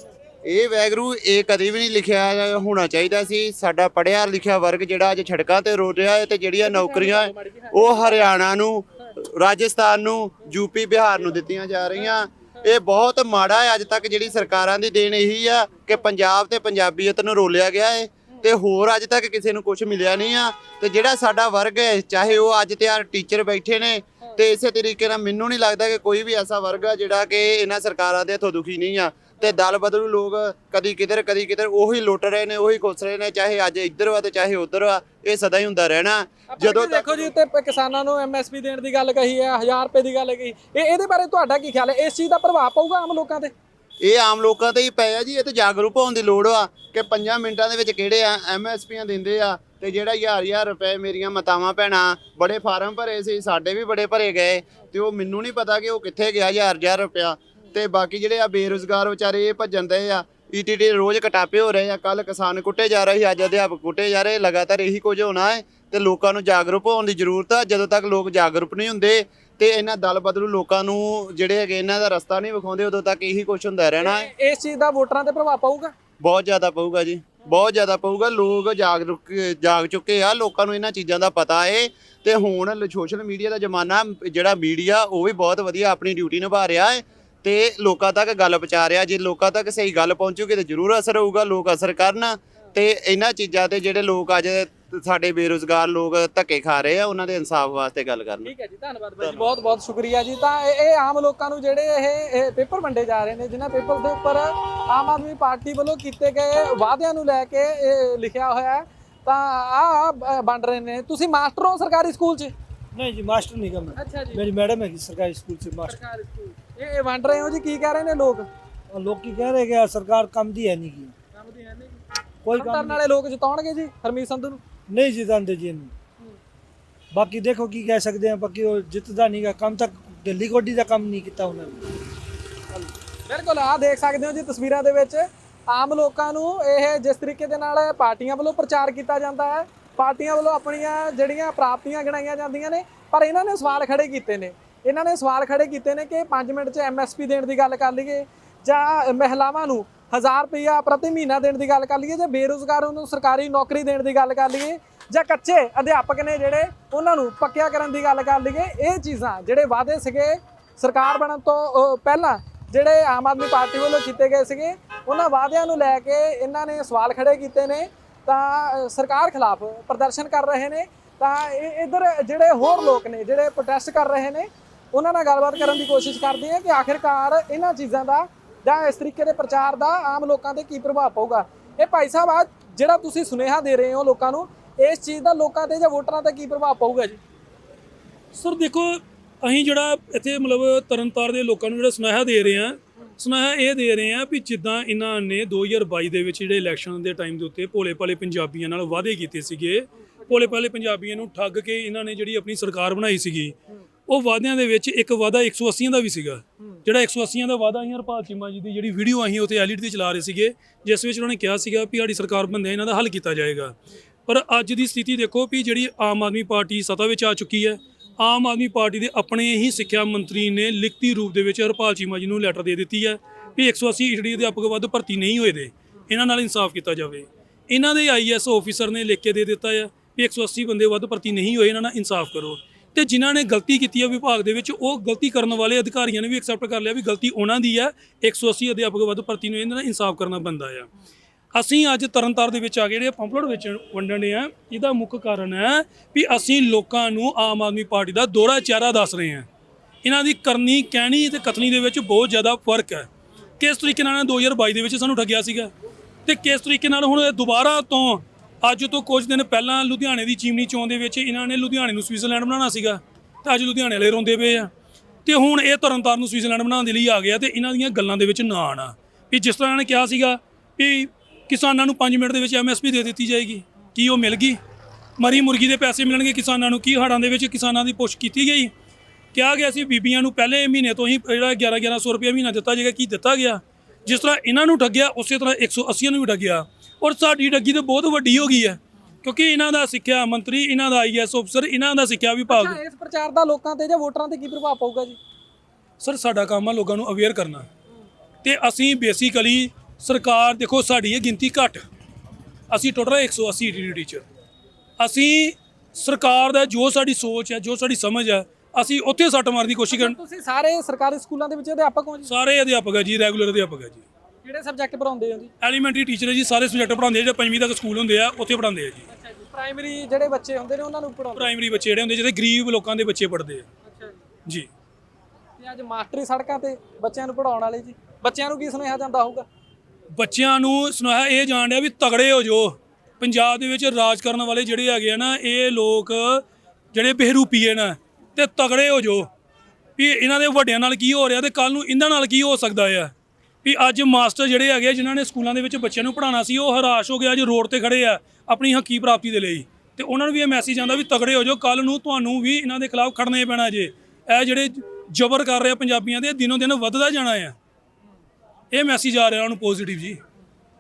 Speaker 7: ਇਹ ਵਾਹਿਗੁਰੂ ਇਹ ਕਦੇ ਵੀ ਨਹੀਂ ਲਿਖਿਆ ਹੋਣਾ ਚਾਹੀਦਾ ਸੀ। ਸਾਡਾ ਪੜਿਆ ਲਿਖਿਆ ਵਰਗ ਜਿਹੜਾ ਅੱਜ ਛੜਕਾਂ ਤੇ ਰੋ ਰਿਹਾ ਹੈ ਤੇ ਜਿਹੜੀਆਂ ਨੌਕਰੀਆਂ ਉਹ ਹਰਿਆਣਾ ਨੂੰ ਰਾਜਸਥਾਨ ਨੂੰ ਯੂਪੀ ਬਿਹਾਰ ਨੂੰ ਦਿੱਤੀਆਂ ਜਾ ਰਹੀਆਂ। ਇਹ ਬਹੁਤ ਮਾੜਾ ਹੈ। ਅੱਜ ਤੱਕ ਜਿਹੜੀ ਸਰਕਾਰਾਂ ਦੀ ਦੇਣ ਇਹੀ ਆ ਕਿ ਪੰਜਾਬ ਤੇ ਪੰਜਾਬੀਅਤ ਨੂੰ ਰੋਲਿਆ ਗਿਆ ਹੈ। ਤੇ ਹੋਰ ਅੱਜ ਤੱਕ ਕਿਸੇ ਨੂੰ ਕੁਝ ਮਿਲਿਆ ਨਹੀਂ ਆ। ਤੇ ਜਿਹੜਾ ਸਾਡਾ ਵਰਗ ਹੈ ਚਾਹੇ ਉਹ ਅੱਜ ਤੇ ਆ ਟੀਚਰ ਬੈਠੇ ਨੇ ਤੇ ਇਸੇ ਤਰੀਕੇ ਨਾਲ ਮੈਨੂੰ ਨਹੀਂ ਲੱਗਦਾ ਕਿ ਕੋਈ ਵੀ ਐਸਾ ਵਰਗ ਆ ਜਿਹੜਾ ਕਿ ਇਹਨਾਂ ਸਰਕਾਰਾਂ ਦੇ ਹੱਥੋਂ ਦੁਖੀ ਨਹੀਂ ਆ। ਤੇ ਦਲ ਬਦਲੂ ਲੋਕ ਕਦੀ ਕਿਧਰ ਕਦੀ ਕਿਧਰ ਉਹੀ ਲੁੱਟ ਰਹੇ ਨੇ ਉਹੀ ਖੁੱਸ ਰਹੇ ਨੇ ਚਾਹੇ ਅੱਜ ਇੱਧਰ ਵਾ ਤੇ ਚਾਹੇ ਉੱਧਰ ਵਾ ਇਹ ਸਦਾ ਹੀ ਹੁੰਦਾ ਰਹਿਣਾ। ਜਦੋਂ ਤੱਕ
Speaker 2: ਦੇਖੋ ਜੀ ਉੱਤੇ ਪ- ਕਿਸਾਨਾਂ ਨੂੰ ਐਮਐਸਪੀ ਦੇਣ ਦੀ ਗੱਲ ਕਹੀ ਹੈ 1000 ਰੁਪਏ ਦੀ ਗੱਲ ਕਹੀ ਇਹ ਇਹਦੇ ਬਾਰੇ ਤੁਹਾਡਾ ਕੀ ਖਿਆਲ ਹੈ? ਇਸ ਚੀਜ਼ ਦਾ ਪ੍ਰਭਾਵ ਪਊਗਾ ਆਮ ਲੋਕਾਂ ਤੇ?
Speaker 7: ਇਹ ਆਮ ਲੋਕਾਂ ਤੇ ਹੀ ਪਏ ਆ ਜੀ, ਇਹ ਤੇ ਜਾਗਰੂਕ ਹੋਣ ਦੀ ਲੋੜ ਆ ਕਿ 5 ਮਿੰਟਾਂ ਦੇ ਵਿੱਚ ਕਿਹੜੇ ਆ ਐਮਐਸਪੀਆਂ ਦਿੰਦੇ ਆ ਤੇ ਜਿਹੜਾ ਹਜ਼ਾਰ ਹਜ਼ਾਰ ਰੁਪਏ ਮੇਰੀਆਂ ਮਾਤਾਵਾਂ ਭੈਣਾਂ ਬੜੇ ਫਾਰਮ ਭਰੇ ਸੀ, ਸਾਡੇ ਵੀ ਬੜੇ ਭਰੇ ਗਏ ਤੇ ਉਹ ਮੈਨੂੰ ਨਹੀਂ ਪਤਾ ਕਿ ਉਹ ਕਿੱਥੇ ਗਿਆ ਹਜ਼ਾਰ ਹਜ਼ਾਰ ਰੁਪਇਆ ਤੇ ਬਾਕੀ ਜਿਹੜੇ ਆ ਬੇਰੁਜ਼ਗਾਰ ਵਿਚਾਰੇ ਇਹ ਭੱਜਣ ਦੇ ਆ ਈਟੀਟੀ ਰੋਜ਼ ਕਟਾਪੇ ਹੋ ਰਹੇ ਆ ਕੱਲ ਕਿਸਾਨ ਕੁੱਟੇ ਜਾ ਰਹੇ ਸੀ ਅੱਜ ਅਧਿਆਪਕ ਕੁੱਟੇ ਜਾ ਰਹੇ, ਲਗਾਤਾਰ ਇਹੀ ਕੁਝ ਹੋਣਾ ਹੈ ਤੇ ਲੋਕਾਂ ਨੂੰ ਜਾਗਰੂਕ ਹੋਣ ਦੀ ਜ਼ਰੂਰਤ ਆ, ਜਦੋਂ ਤੱਕ ਲੋਕ ਜਾਗਰੂਕ ਨਹੀਂ ਹੁੰਦੇ ਤੇ ਇਹਨਾਂ ਦਲ ਬਦਲੂ ਲੋਕਾਂ ਨੂੰ ਜਿਹੜੇ ਹੈਗੇ ਇਹਨਾਂ ਦਾ ਰਸਤਾ ਨਹੀਂ ਵਿਖਾਉਂਦੇ ਉਦੋਂ ਤੱਕ ਇਹੀ ਕੁਝ ਹੁੰਦਾ ਰਹਿਣਾ ਹੈ।
Speaker 2: ਇਸ ਚੀਜ਼ ਦਾ ਵੋਟਰਾਂ ਤੇ ਪ੍ਰਭਾਵ ਪਊਗਾ?
Speaker 7: ਬਹੁਤ ਜ਼ਿਆਦਾ ਪਊਗਾ ਜੀ ਬਹੁਤ ਜ਼ਿਆਦਾ ਪਊਗਾ। ਲੋਕ ਜਾਗਰੂਕ ਜਾਗ ਚੁੱਕੇ ਆ ਲੋਕਾਂ ਨੂੰ ਇਹਨਾਂ ਚੀਜ਼ਾਂ ਦਾ ਪਤਾ ਏ। ਤੇ ਹੁਣ ਸੋਸ਼ਲ ਮੀਡੀਆ ਦਾ ਜ਼ਮਾਨਾ ਜਿਹੜਾ ਮੀਡੀਆ ਉਹ ਵੀ ਬਹੁਤ ਵਧੀਆ ਆਪਣੀ ਡਿਊਟੀ ਨਿਭਾ ਰਿਹਾ ਹੈ ਤੇ ਲੋਕਾਂ ਤੱਕ ਗੱਲ ਪਹੁੰਚਾ ਰਿਹਾ ਜੇ ਲੋਕਾਂ ਤੱਕ ਸਹੀ ਗੱਲ ਪਹੁੰਚੂਗੀ ਤੇ ਜ਼ਰੂਰ ਅਸਰ ਹੋਊਗਾ ਲੋਕ ਅਸਰ ਕਰਨ। ਤੇ ਇਹਨਾਂ ਚੀਜ਼ਾਂ ਤੇ ਜਿਹੜੇ ਲੋਕ ਅੱਜ ਸਾਡੇ ਬੇਰੋਜ਼ਗਾਰ ਲੋਕ ਧੱਕੇ ਖਾ ਰਹੇ ਆ ਉਹਨਾਂ ਦੇ ਇਨਸਾਫ ਵਾਸਤੇ ਗੱਲ ਕਰਨੀ।
Speaker 2: ਠੀਕ ਹੈ ਜੀ ਧੰਨਵਾਦ ਬਾਈ ਜੀ ਬਹੁਤ ਬਹੁਤ ਸ਼ੁਕਰੀਆ ਜੀ। ਤਾਂ ਇਹ ਇਹ ਆਮ ਲੋਕਾਂ ਨੂੰ ਜਿਹੜੇ ਇਹ ਇਹ ਪੇਪਰ ਵੰਡੇ ਜਾ ਰਹੇ ਨੇ ਜਿਨ੍ਹਾਂ ਪੇਪਰ ਦੇ ਉੱਪਰ ਆਮ ਆਦਮੀ ਪਾਰਟੀ ਵੱਲੋਂ ਕੀਤੇ ਗਏ ਵਾਅਦਿਆਂ ਨੂੰ ਲੈ ਕੇ ਇਹ ਲਿਖਿਆ ਹੋਇਆ ਤਾਂ ਆ ਵੰਡ ਰਹੇ ਨੇ। ਤੁਸੀਂ ਮਾਸਟਰ ਹੋ ਸਰਕਾਰੀ ਸਕੂਲ 'ਚ? ਨਹੀਂ ਜੀ
Speaker 1: ਮਾਸਟਰ ਨਹੀਂ ਗਾ ਮੇਰੀ ਮੈਡਮ ਹੈਗੀ
Speaker 2: ਸਰਕਾਰੀ ਸਕੂਲ 'ਚ ਮਾਸਟਰ। ਇਹ ਇਹ ਵੰਡ ਰਹੇ ਹੋ ਜੀ ਕੀ ਕਹਿ ਰਹੇ ਨੇ ਲੋਕ?
Speaker 1: ਔਰ ਲੋਕੀ ਕਹਿ ਰਹੇ ਕਿ ਸਰਕਾਰ ਕੰਮ ਦੀ ਹੈ ਨਹੀਂ ਕੀ
Speaker 2: ਕੰਮ ਦੀ ਹੈ ਨਹੀਂ।
Speaker 1: ਕੋਈ
Speaker 2: ਕੰਮ
Speaker 1: ਕਰਨ
Speaker 2: ਵਾਲੇ ਲੋਕ ਜਿਤਾਉਣਗੇ ਜੀ ਹਰਮੀਤ ਸੰਧੂ ਨੂੰ?
Speaker 1: ਨਹੀਂ ਜਿੱਤਾਂ ਦੇ ਜੀ ਬਾਕੀ ਦੇਖੋ ਕੀ ਕਹਿ ਸਕਦੇ ਆ, ਬਾਕੀ ਉਹ ਜਿੱਤਦਾ ਨਹੀਂਗਾ ਕੰਮ ਤੱਕ ਦਿੱਲੀ ਗੋਡੀ ਦਾ ਕੰਮ ਨਹੀਂ ਕੀਤਾ ਉਹਨਾਂ ਨੇ।
Speaker 2: ਬਿਲਕੁਲ ਆ ਦੇਖ ਸਕਦੇ ਹੋ ਜੀ ਤਸਵੀਰਾਂ ਦੇ ਵਿੱਚ, ਆਮ ਲੋਕਾਂ ਨੂੰ ਇਹ ਜਿਸ ਤਰੀਕੇ ਦੇ ਨਾਲ ਪਾਰਟੀਆਂ ਵੱਲੋਂ ਪ੍ਰਚਾਰ ਕੀਤਾ ਜਾਂਦਾ ਹੈ, ਪਾਰਟੀਆਂ ਵੱਲੋਂ ਆਪਣੀਆਂ ਜਿਹੜੀਆਂ ਪ੍ਰਾਪਤੀਆਂ ਗਿਣਾਈਆਂ ਜਾਂਦੀਆਂ ਨੇ, ਪਰ ਇਹਨਾਂ ਨੇ ਸਵਾਲ ਖੜੇ ਕੀਤੇ ਨੇ। ਇਹਨਾਂ ਨੇ ਸਵਾਲ ਖੜੇ ਕੀਤੇ ਨੇ ਕਿ 5 ਮਿੰਟ 'ਚ ਐਮਐਸਪੀ ਦੇਣ ਦੀ ਗੱਲ ਕਰ ਲਈਏ ਜਾਂ ਮਹਿਲਾਵਾਂ ਨੂੰ 1000 ਰੁਪਇਆ ਪ੍ਰਤੀ ਮਹੀਨਾ ਦੇਣ ਦੀ ਗੱਲ ਕਰ ਲਈਏ ਜਾਂ ਬੇਰੁਜ਼ਗਾਰਾਂ ਨੂੰ ਸਰਕਾਰੀ ਨੌਕਰੀ ਦੇਣ ਦੀ ਗੱਲ ਕਰ ਲਈਏ ਜਾਂ ਕੱਚੇ ਅਧਿਆਪਕ ਨੇ ਜਿਹੜੇ ਉਹਨਾਂ ਨੂੰ ਪੱਕਿਆ ਕਰਨ ਦੀ ਗੱਲ ਕਰ ਲਈਏ, ਇਹ ਚੀਜ਼ਾਂ ਜਿਹੜੇ ਵਾਅਦੇ ਸੀਗੇ ਸਰਕਾਰ ਬਣਨ ਤੋਂ ਪਹਿਲਾਂ ਜਿਹੜੇ ਆਮ ਆਦਮੀ ਪਾਰਟੀ ਵੱਲੋਂ ਕੀਤੇ ਗਏ ਸੀਗੇ, ਉਹਨਾਂ ਵਾਅਦਿਆਂ ਨੂੰ ਲੈ ਕੇ ਇਹਨਾਂ ਨੇ ਸਵਾਲ ਖੜੇ ਕੀਤੇ ਨੇ, ਤਾਂ ਸਰਕਾਰ ਖਿਲਾਫ ਪ੍ਰਦਰਸ਼ਨ ਕਰ ਰਹੇ ਨੇ, ਤਾਂ ਇਹ ਇਧਰ ਜਿਹੜੇ ਹੋਰ ਲੋਕ ਨੇ ਜਿਹੜੇ ਪ੍ਰੋਟੈਸਟ ਕਰ ਰਹੇ ਨੇ, ਉਹਨਾਂ ਨਾਲ ਗੱਲਬਾਤ ਕਰਨ ਦੀ ਕੋਸ਼ਿਸ਼ ਕਰਦੇ ਆ ਕਿ ਆਖਿਰਕਾਰ ਇਹਨਾਂ ਚੀਜ਼ਾਂ ਦਾ ਜਾਂ ਇਸ ਤਰੀਕੇ ਦੇ ਪ੍ਰਚਾਰ ਦਾ ਆਮ ਲੋਕਾਂ ਤੇ ਕੀ ਪ੍ਰਭਾਵ ਪਊਗਾ? ਇਹ ਭਾਈ ਸਾਹਿਬ ਆ ਜਿਹੜਾ ਤੁਸੀਂ ਸੁਨੇਹਾ ਦੇ ਰਹੇ ਹੋ ਲੋਕਾਂ ਨੂੰ, ਇਸ ਚੀਜ਼ ਦਾ ਲੋਕਾਂ ਤੇ ਜਾਂ ਵੋਟਰਾਂ ਤੇ ਕੀ ਪ੍ਰਭਾਵ ਪਊਗਾ ਜੀ?
Speaker 12: ਸਰ ਦੇਖੋ, ਅਸੀਂ ਜਿਹੜਾ ਇੱਥੇ ਮਤਲਬ ਤਰਨਤਾਰ ਦੇ ਲੋਕਾਂ ਨੂੰ ਜਿਹੜਾ ਸੁਨੇਹਾ ਦੇ ਰਹੇ ਆ ਸੁਨੇਹਾ ਇਹ ਦੇ ਰਹੇ ਆ ਵੀ ਜਿੱਦਾਂ ਇਹਨਾਂ ਨੇ 2022 ਦੇ ਵਿੱਚ ਜਿਹੜੇ ਇਲੈਕਸ਼ਨ ਦੇ ਟਾਈਮ ਦੇ ਉੱਤੇ ਭੋਲੇ ਭਾਲੇ ਪੰਜਾਬੀਆਂ ਨਾਲ ਵਾਅਦੇ ਕੀਤੇ ਸੀਗੇ, ਭੋਲੇ ਭਾਲੇ ਪੰਜਾਬੀਆਂ ਨੂੰ ਠੱਗ ਕੇ ਇਹਨਾਂ ਨੇ ਜਿਹੜੀ ਆਪਣੀ ਸਰਕਾਰ ਬਣਾਈ ਸੀਗੀ ਉਹ ਵਾਅਦਿਆਂ ਦੇ ਵਿੱਚ ਇੱਕ ਵਾਅਦਾ 180 ਦਾ ਵੀ ਸੀਗਾ। ਜਿਹੜਾ 180 ਦਾ ਵਾਅਦਾ ਸੀ ਹਰਪਾਲ ਚੀਮਾ ਜੀ ਦੀ ਜਿਹੜੀ ਵੀਡੀਓ ਅਸੀਂ ਉੱਥੇ ਐਲਈਡੀ ਤੇ ਚਲਾ ਰਹੇ ਸੀਗੇ ਜਿਸ ਵਿੱਚ ਉਹਨਾਂ ਨੇ ਕਿਹਾ ਸੀਗਾ ਵੀ ਸਾਡੀ ਸਰਕਾਰ ਬੰਦੇ ਇਹਨਾਂ ਦਾ ਹੱਲ ਕੀਤਾ ਜਾਏਗਾ। ਪਰ ਅੱਜ ਦੀ ਸਥਿਤੀ ਦੇਖੋ ਵੀ ਜਿਹੜੀ ਆਮ ਆਦਮੀ ਪਾਰਟੀ ਸੱਤਾ ਵਿੱਚ ਆ ਚੁੱਕੀ ਹੈ। ਆਮ ਆਦਮੀ ਪਾਰਟੀ ਦੇ ਆਪਣੇ ਹੀ ਸਿੱਖਿਆ ਮੰਤਰੀ ਨੇ ਲਿਖਤੀ ਰੂਪ ਦੇ ਵਿੱਚ ਹਰਪਾਲ ਚੀਮਾ ਜੀ ਨੂੰ ਲੈਟਰ ਦੇ ਦਿੱਤੀ ਹੈ ਵੀ 180 ਈਟੜੀ ਅਧਿਆਪਕ ਵੱਧ ਭਰਤੀ ਨਹੀਂ ਹੋਏ ਦੇ। ਇਹਨਾਂ ਨਾਲ ਇਨਸਾਫ ਕੀਤਾ ਜਾਵੇ। ਇਹਨਾਂ ਦੇ ਆਈਐਸ ਆਫੀਸਰ ਨੇ ਲਿਖ ਕੇ ਦੇ ਦਿੱਤਾ ਹੈ ਵੀ 180 ਬੰਦੇ ਵੱਧ ਭਰਤੀ ਨਹੀਂ ਹੋਏ ਇਹਨਾਂ ਨਾਲ ਇਨਸਾਫ ਕਰੋ। ਤੇ ਜਿਨ੍ਹਾਂ ਨੇ ਗਲਤੀ ਕੀਤੀ ਹੈ ਵਿਭਾਗ ਦੇ ਵਿੱਚ, ਉਹ ਗਲਤੀ ਕਰਨ ਵਾਲੇ ਅਧਿਕਾਰੀਆਂ ਨੇ ਵੀ ਐਕਸੈਪਟ ਕਰ ਲਿਆ ਵੀ ਗਲਤੀ ਉਹਨਾਂ ਦੀ ਹੈ 180 ਅਧਿਆਪਕ ਵੱਧ ਭਰਤੀ ਨੂੰ ਇਹਨਾਂ ਦਾ ਇਨਸਾਫ ਕਰਨਾ ਬੰਦਾ ਆ। ਅਸੀਂ ਅੱਜ ਤਰਨਤਾਰ ਦੇ ਵਿੱਚ ਆ ਕੇ ਜਿਹੜੇ ਪੰਪਲੇਟ ਵਿੱਚ ਵੰਡਣੇ ਆ। ਇਹਦਾ ਮੁੱਖ ਕਾਰਨ ਹੈ ਵੀ ਅਸੀਂ ਲੋਕਾਂ ਨੂੰ ਆਮ ਆਦਮੀ ਪਾਰਟੀ ਦਾ ਦੋਹਰਾ ਚਿਹਰਾ ਦੱਸ ਰਹੇ ਹਾਂ ਇਹਨਾਂ ਦੀ ਕਰਨੀ, ਕਹਿਣੀ ਤੇ ਕਥਨੀ ਦੇ ਵਿੱਚ ਬਹੁਤ ਜ਼ਿਆਦਾ ਫ਼ਰਕ ਹੈ। ਕਿਸ ਤਰੀਕੇ ਨਾਲ ਇਹਨਾਂ 2022 ਦੇ ਵਿੱਚ ਸਾਨੂੰ ਠੱਗਿਆ ਸੀਗਾ ਤੇ ਕਿਸ ਤਰੀਕੇ ਨਾਲ ਹੁਣ ਦੁਬਾਰਾ ਤੋਂ ਅੱਜ ਤੋਂ ਕੁਝ ਦਿਨ ਪਹਿਲਾਂ ਲੁਧਿਆਣੇ ਦੀ ਚੀਮਨੀ ਚੌਂ ਦੇ ਵਿੱਚ ਇਹਨਾਂ ਨੇ ਲੁਧਿਆਣੇ ਨੂੰ ਸਵਿਟਜ਼ਰਲੈਂਡ ਬਣਾਉਣਾ ਸੀਗਾ ਤੇ ਅੱਜ ਲੁਧਿਆਣੇ ਵਾਲੇ ਰੋਂਦੇ ਪਏ ਆ। ਤੇ ਹੁਣ ਇਹ ਤਰਨਤਾਰਨ ਨੂੰ ਸਵਿਟਜ਼ਰਲੈਂਡ ਬਣਾਉਣ ਦੇ ਲਈ ਆ ਗਿਆ ਤੇ ਇਹਨਾਂ ਦੀਆਂ ਗੱਲਾਂ ਦੇ ਵਿੱਚ ਨਾ ਆਣਾ ਵੀ ਜਿਸ ਤਰ੍ਹਾਂ ਇਹਨਾਂ ਨੇ ਕਿਹਾ ਸੀਗਾ ਵੀ ਕਿਸਾਨਾਂ ਨੂੰ 5 ਮਿੰਟ ਦੇ ਵਿੱਚ ਐਮਐਸਪੀ ਦੇ ਦਿੱਤੀ ਜਾਏਗੀ, ਕੀ ਉਹ ਮਿਲ ਗਈ? ਮਰੀ ਮੁਰਗੀ ਦੇ ਪੈਸੇ ਮਿਲਣਗੇ ਕਿਸਾਨਾਂ ਨੂੰ, ਕੀ ਹੜਾਂ ਦੇ ਵਿੱਚ ਕਿਸਾਨਾਂ ਦੀ ਪੁੱਛ ਕੀਤੀ ਗਈ? ਕਿਹਾ ਗਿਆ ਸੀ ਬੀਬੀਆਂ ਨੂੰ ਪਹਿਲੇ ਮਹੀਨੇ ਤੋਂ ਹੀ ਜਿਹੜਾ 11 1100 ਰੁਪਏ ਮਹੀਨਾ ਦਿੱਤਾ ਜਾਏਗਾ, ਕੀ ਦਿੱਤਾ ਗਿਆ? ਜਿਸ ਤਰ੍ਹਾਂ ਇਹਨਾਂ ਨੂੰ ਠੱਗਿਆ, ਉਸੇ ਤਰ੍ਹਾਂ 180 ਨੂੰ ਵੀ ਠੱਗਿਆ। ਔਰ ਸਾਡੀ ਠੱਗੀ ਤੇ ਬਹੁਤ ਵੱਡੀ ਹੋ ਗਈ ਹੈ ਕਿਉਂਕਿ ਇਹਨਾਂ ਦਾ ਸਿੱਖਿਆ ਮੰਤਰੀ ਇਹਨਾਂ ਦਾ ਆਈਐਸ ਅਫਸਰ ਇਹਨਾਂ ਦਾ ਸਿੱਖਿਆ ਵਿਭਾਗ।
Speaker 2: ਅੱਛਾ, ਇਸ ਪ੍ਰਚਾਰ ਦਾ ਲੋਕਾਂ ਤੇ ਜਾਂ ਵੋਟਰਾਂ ਤੇ ਕੀ ਪ੍ਰਭਾਵ ਪਊਗਾ ਜੀ?
Speaker 12: ਸਰ ਸਾਡਾ ਕੰਮ ਆ ਲੋਕਾਂ ਨੂੰ ਅਵੇਅਰ ਕਰਨਾ। ਤੇ ਅਸੀਂ ਬੇਸਿਕਲੀ ਸਰਕਾਰ ਦੇਖੋ ਸਾਡੀ ਹੈ ਗਿਣਤੀ ਘੱਟ। ਅਸੀਂ ਟੋਟਲ 180 ਈਟੀਡੀ ਟੀਚਰ ਅਸੀਂ ਸਰਕਾਰ ਦਾ ਜੋ ਸਾਡੀ ਸੋਚ ਹੈ ਜੋ ਸਾਡੀ ਸਮਝ ਹੈ ਅਸੀਂ ਉੱਥੇ ਸੱਟ ਮਾਰਨ ਦੀ ਕੋਸ਼ਿਸ਼ ਕਰਨ।
Speaker 2: ਤੁਸੀਂ ਸਾਰੇ ਸਰਕਾਰੀ ਸਕੂਲਾਂ ਦੇ ਵਿੱਚ ਅਧਿਆਪਕ ਹੋ ਜੀ?
Speaker 12: ਸਾਰੇ ਅਧਿਆਪਕ ਹੈ ਜੀ ਰੈਗੂਲਰ ਅਧਿਆਪਕ ਹੈ ਜੀ।
Speaker 2: ਕਿਹੜੇ ਸਬਜੈਕਟ ਪੜਾਉਂਦੇ ਹੋ ਜੀ?
Speaker 12: ਐਲੀਮੈਂਟਰੀ ਟੀਚਰ ਹੈ ਜੀ ਸਾਰੇ ਸਬਜੈਕਟ ਪੜ੍ਹਾਉਂਦੇ ਜਿਹੜੇ ਪੰਜਵੀਂ ਤੱਕ ਸਕੂਲ ਹੁੰਦੇ ਆ ਉੱਥੇ ਪੜ੍ਹਾਉਂਦੇ ਆ ਜੀ।
Speaker 2: ਅੱਛਾ ਜੀ ਪ੍ਰਾਇਮਰੀ ਜਿਹੜੇ ਬੱਚੇ ਹੁੰਦੇ ਨੇ ਉਹਨਾਂ ਨੂੰ ਪੜਾਉਂਦੇ
Speaker 12: ਪ੍ਰਾਇਮਰੀ ਬੱਚੇ ਜਿਹੜੇ ਹੁੰਦੇ ਜਿਹੜੇ ਗਰੀਬ ਲੋਕਾਂ ਦੇ ਬੱਚੇ ਪੜ੍ਹਦੇ ਆ।
Speaker 2: ਅੱਛਾ ਜੀ।
Speaker 12: ਜੀ।
Speaker 2: ਤੇ ਅੱਜ ਮਾਸਟਰੀ ਸੜਕਾਂ ਤੇ ਬੱਚਿਆਂ ਨੂੰ ਪੜਾਉਣ ਵਾਲੇ ਜੀ ਬੱਚਿਆਂ ਨੂੰ ਕੀ ਸੁਨੇਹਾ ਜਾਂਦਾ ਹੋਊਗਾ?
Speaker 12: ਬੱਚਿਆਂ ਨੂੰ ਸੁਨੇਹਾ ਇਹ ਜਾਣ ਡਿਆ ਵੀ ਤਗੜੇ ਹੋ ਜੋ ਪੰਜਾਬ ਦੇ ਵਿੱਚ ਰਾਜ ਕਰਨ ਵਾਲੇ ਜਿਹੜੇ ਹੈਗੇ ਆ ਨਾ ਇਹ ਲੋਕ ਜਿਹੜੇ ਬਹਿਰੂਪੀਏ ਨੇ ਤੇ ਤਗੜੇ ਹੋ ਜੋ ਵੀ ਇਹਨਾਂ ਦੇ ਵੱਡਿਆਂ ਨਾਲ ਕੀ ਹੋ ਰਿਹਾ ਤੇ ਕੱਲ ਨੂੰ ਇਹਨਾਂ ਨਾਲ ਕੀ ਹੋ ਸਕਦਾ ਆ? ਵੀ ਅੱਜ ਮਾਸਟਰ ਜਿਹੜੇ ਹੈਗੇ ਜਿਨ੍ਹਾਂ ਨੇ ਸਕੂਲਾਂ ਦੇ ਵਿੱਚ ਬੱਚਿਆਂ ਨੂੰ ਪੜ੍ਹਾਉਣਾ ਸੀ ਉਹ ਹਰਾਸ਼ ਹੋ ਗਿਆ ਅੱਜ ਰੋਡ ਤੇ ਖੜੇ ਆ ਆਪਣੀ ਹੱਕੀ ਪ੍ਰਾਪਤੀ ਦੇ ਲਈ। ਤੇ ਉਹਨਾਂ ਨੂੰ ਵੀ ਇਹ ਮੈਸੇਜ ਆਉਂਦਾ ਵੀ ਤਗੜੇ ਹੋ ਜਾਓ ਕੱਲ ਨੂੰ ਤੁਹਾਨੂੰ ਵੀ ਇਹਨਾਂ ਦੇ ਖਿਲਾਫ ਖੜਨਾ ਹੀ ਪੈਣਾ ਜੇ। ਇਹ ਜਿਹੜੇ ਜ਼ਬਰ ਕਰ ਰਹੇ ਆ ਪੰਜਾਬੀਆਂ ਦੇ ਦਿਨੋਂ ਦਿਨ ਵੱਧਦਾ ਜਾਣਾ ਆ। ਇਹ ਮੈਸੇਜ ਆ ਰਿਹਾ ਉਹਨੂੰ ਪੋਜ਼ਿਟਿਵ ਜੀ।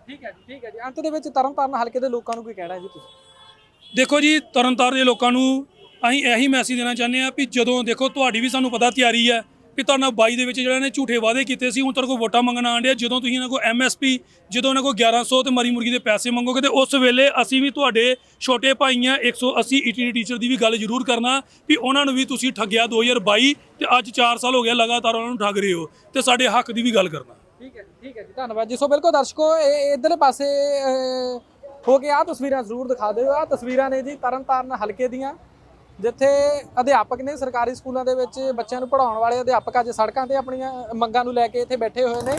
Speaker 2: ਠੀਕ ਹੈ ਠੀਕ ਹੈ ਜੀ। ਅੰਤ ਦੇ ਵਿੱਚ ਤਰਨਤਾਰਨ ਹਲਕੇ ਦੇ ਲੋਕਾਂ ਨੂੰ ਕੀ ਕਹਿਣਾ ਜੀ ਤੁਸੀਂ?
Speaker 12: ਦੇਖੋ ਜੀ ਤਰਨਤਾਰਨ ਦੇ ਲੋਕਾਂ ਨੂੰ ਅਸੀਂ ਇਹੀ ਮੈਸੇਜ ਦੇਣਾ ਚਾਹੁੰਦੇ ਆ ਵੀ ਜਦੋਂ ਦੇਖੋ ਤੁਹਾਡੀ ਵੀ ਸਾਨੂੰ ਪਤਾ ਤਿਆਰੀ ਹੈ ਕਿ ਤੁਹਾਡੇ ਨਾਲ 22 ਦੇ ਵਿੱਚ ਜਿਹੜਾ ਨੇ ਝੂਠੇ ਵਾਅਦੇ ਕੀਤੇ ਸੀ, ਹੁਣ ਤੁਹਾਡੇ ਕੋਲ ਵੋਟਾਂ ਮੰਗਣ ਆਣ ਡਿਆ ਜਦੋਂ ਤੁਸੀਂ ਇਹਨਾਂ ਕੋਲ ਐਮਐਸਪੀ ਜਦੋਂ ਇਹਨਾਂ ਕੋਲ 1100 ਤੇ ਮਰੀ ਮੁਰਗੀ ਦੇ ਪੈਸੇ ਮੰਗੋਗੇ, ਤੇ ਉਸ ਵੇਲੇ ਅਸੀਂ ਵੀ ਤੁਹਾਡੇ ਛੋਟੇ ਭਾਈਆਂ 180 ਈਟੀ ਟੀਚਰ ਦੀ ਵੀ ਗੱਲ ਜ਼ਰੂਰ ਕਰਨਾ ਵੀ ਉਹਨਾਂ ਨੂੰ ਵੀ ਤੁਸੀਂ ਠੱਗਿਆ 2022 ਤੇ ਅੱਜ 4 ਸਾਲ ਹੋ ਗਿਆ ਲਗਾਤਾਰ ਉਹਨਾਂ ਨੂੰ ਠੱਗ ਰਹੇ ਹੋ ਤੇ ਸਾਡੇ ਹੱਕ ਦੀ ਵੀ ਗੱਲ ਕਰਨਾ।
Speaker 2: ਠੀਕ ਹੈ ਜੀ, ਠੀਕ ਹੈ ਜੀ, ਧੰਨਵਾਦ ਜੀ। ਸੋ ਬਿਲਕੁਲ ਦਰਸ਼ਕੋ, ਇਹ ਇਧਰਲੇ ਪਾਸੇ ਹੋ ਕੇ ਆ ਤਸਵੀਰਾਂ ਜ਼ਰੂਰ ਦਿਖਾ ਦਿਓ। ਆ ਤਸਵੀਰਾਂ ਨੇ ਜੀ ਤਰਨਤਾਰਨ ਹਲਕੇ ਦੀਆਂ। ਜਿੱਥੇ ਅਧਿਆਪਕ ਨੇ ਸਰਕਾਰੀ ਸਕੂਲਾਂ ਦੇ ਵਿੱਚ ਬੱਚਿਆਂ ਨੂੰ ਪੜਾਉਣ ਵਾਲੇ ਅਧਿਆਪਕ ਅੱਜ ਸੜਕਾਂ ਤੇ ਆਪਣੀਆਂ ਮੰਗਾਂ ਨੂੰ ਲੈ ਕੇ ਇੱਥੇ ਬੈਠੇ ਹੋਏ ਨੇ।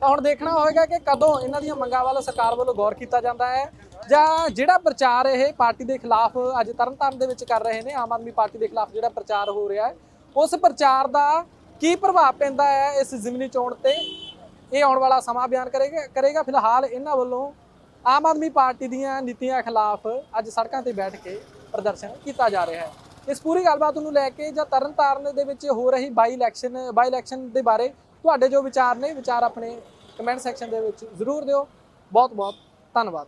Speaker 2: ਤਾਂ ਹੁਣ ਦੇਖਣਾ ਹੋਏਗਾ ਕਿ ਕਦੋਂ ਇਹਨਾਂ ਦੀਆਂ ਮੰਗਾਂ ਵੱਲ ਸਰਕਾਰ ਵੱਲੋਂ ਗੌਰ ਕੀਤਾ ਜਾਂਦਾ ਹੈ ਜਾਂ ਜਿਹੜਾ ਪ੍ਰਚਾਰ ਇਹ ਪਾਰਟੀ ਦੇ ਖਿਲਾਫ ਅੱਜ ਤਰਨਤਾਰਨ ਦੇ ਵਿੱਚ ਕਰ ਰਹੇ ਨੇ, ਆਮ ਆਦਮੀ ਪਾਰਟੀ ਦੇ ਖਿਲਾਫ ਜਿਹੜਾ ਪ੍ਰਚਾਰ ਹੋ ਰਿਹਾ ਹੈ, ਉਸ ਪ੍ਰਚਾਰ ਦਾ ਕੀ ਪ੍ਰਭਾਵ ਪੈਂਦਾ ਹੈ ਇਸ ਜ਼ਿਮਨੀ ਚੋਣ ਤੇ? ਇਹ ਆਉਣ ਵਾਲਾ ਸਮਾਂ ਬਿਆਨ ਕਰੇਗਾ ਕਰੇਗਾ। ਫਿਲਹਾਲ ਇਹਨਾਂ ਵੱਲੋਂ ਆਮ ਆਦਮੀ ਪਾਰਟੀ ਦੀਆਂ ਨੀਤੀਆਂ ਖਿਲਾਫ ਅੱਜ ਸੜਕਾਂ ਤੇ ਬੈਠ ਕੇ ਪ੍ਰਦਰਸ਼ਨ ਕੀਤਾ ਜਾ ਰਿਹਾ ਹੈ। ਇਸ ਪੂਰੀ ਗੱਲਬਾਤ ਨੂੰ ਲੈ ਕੇ ਜਾਂ ਤਰਨਤਾਰਨ ਦੇ ਵਿੱਚ ਹੋ ਰਹੀ ਬਾਈ ਇਲੈਕਸ਼ਨ ਬਾਈ ਇਲੈਕਸ਼ਨ ਦੇ ਬਾਰੇ ਤੁਹਾਡੇ ਜੋ ਵਿਚਾਰ ਨੇ, ਵਿਚਾਰ ਆਪਣੇ ਕਮੈਂਟ ਸੈਕਸ਼ਨ ਦੇ ਵਿੱਚ ਜ਼ਰੂਰ ਦਿਓ। ਬਹੁਤ ਬਹੁਤ ਧੰਨਵਾਦ।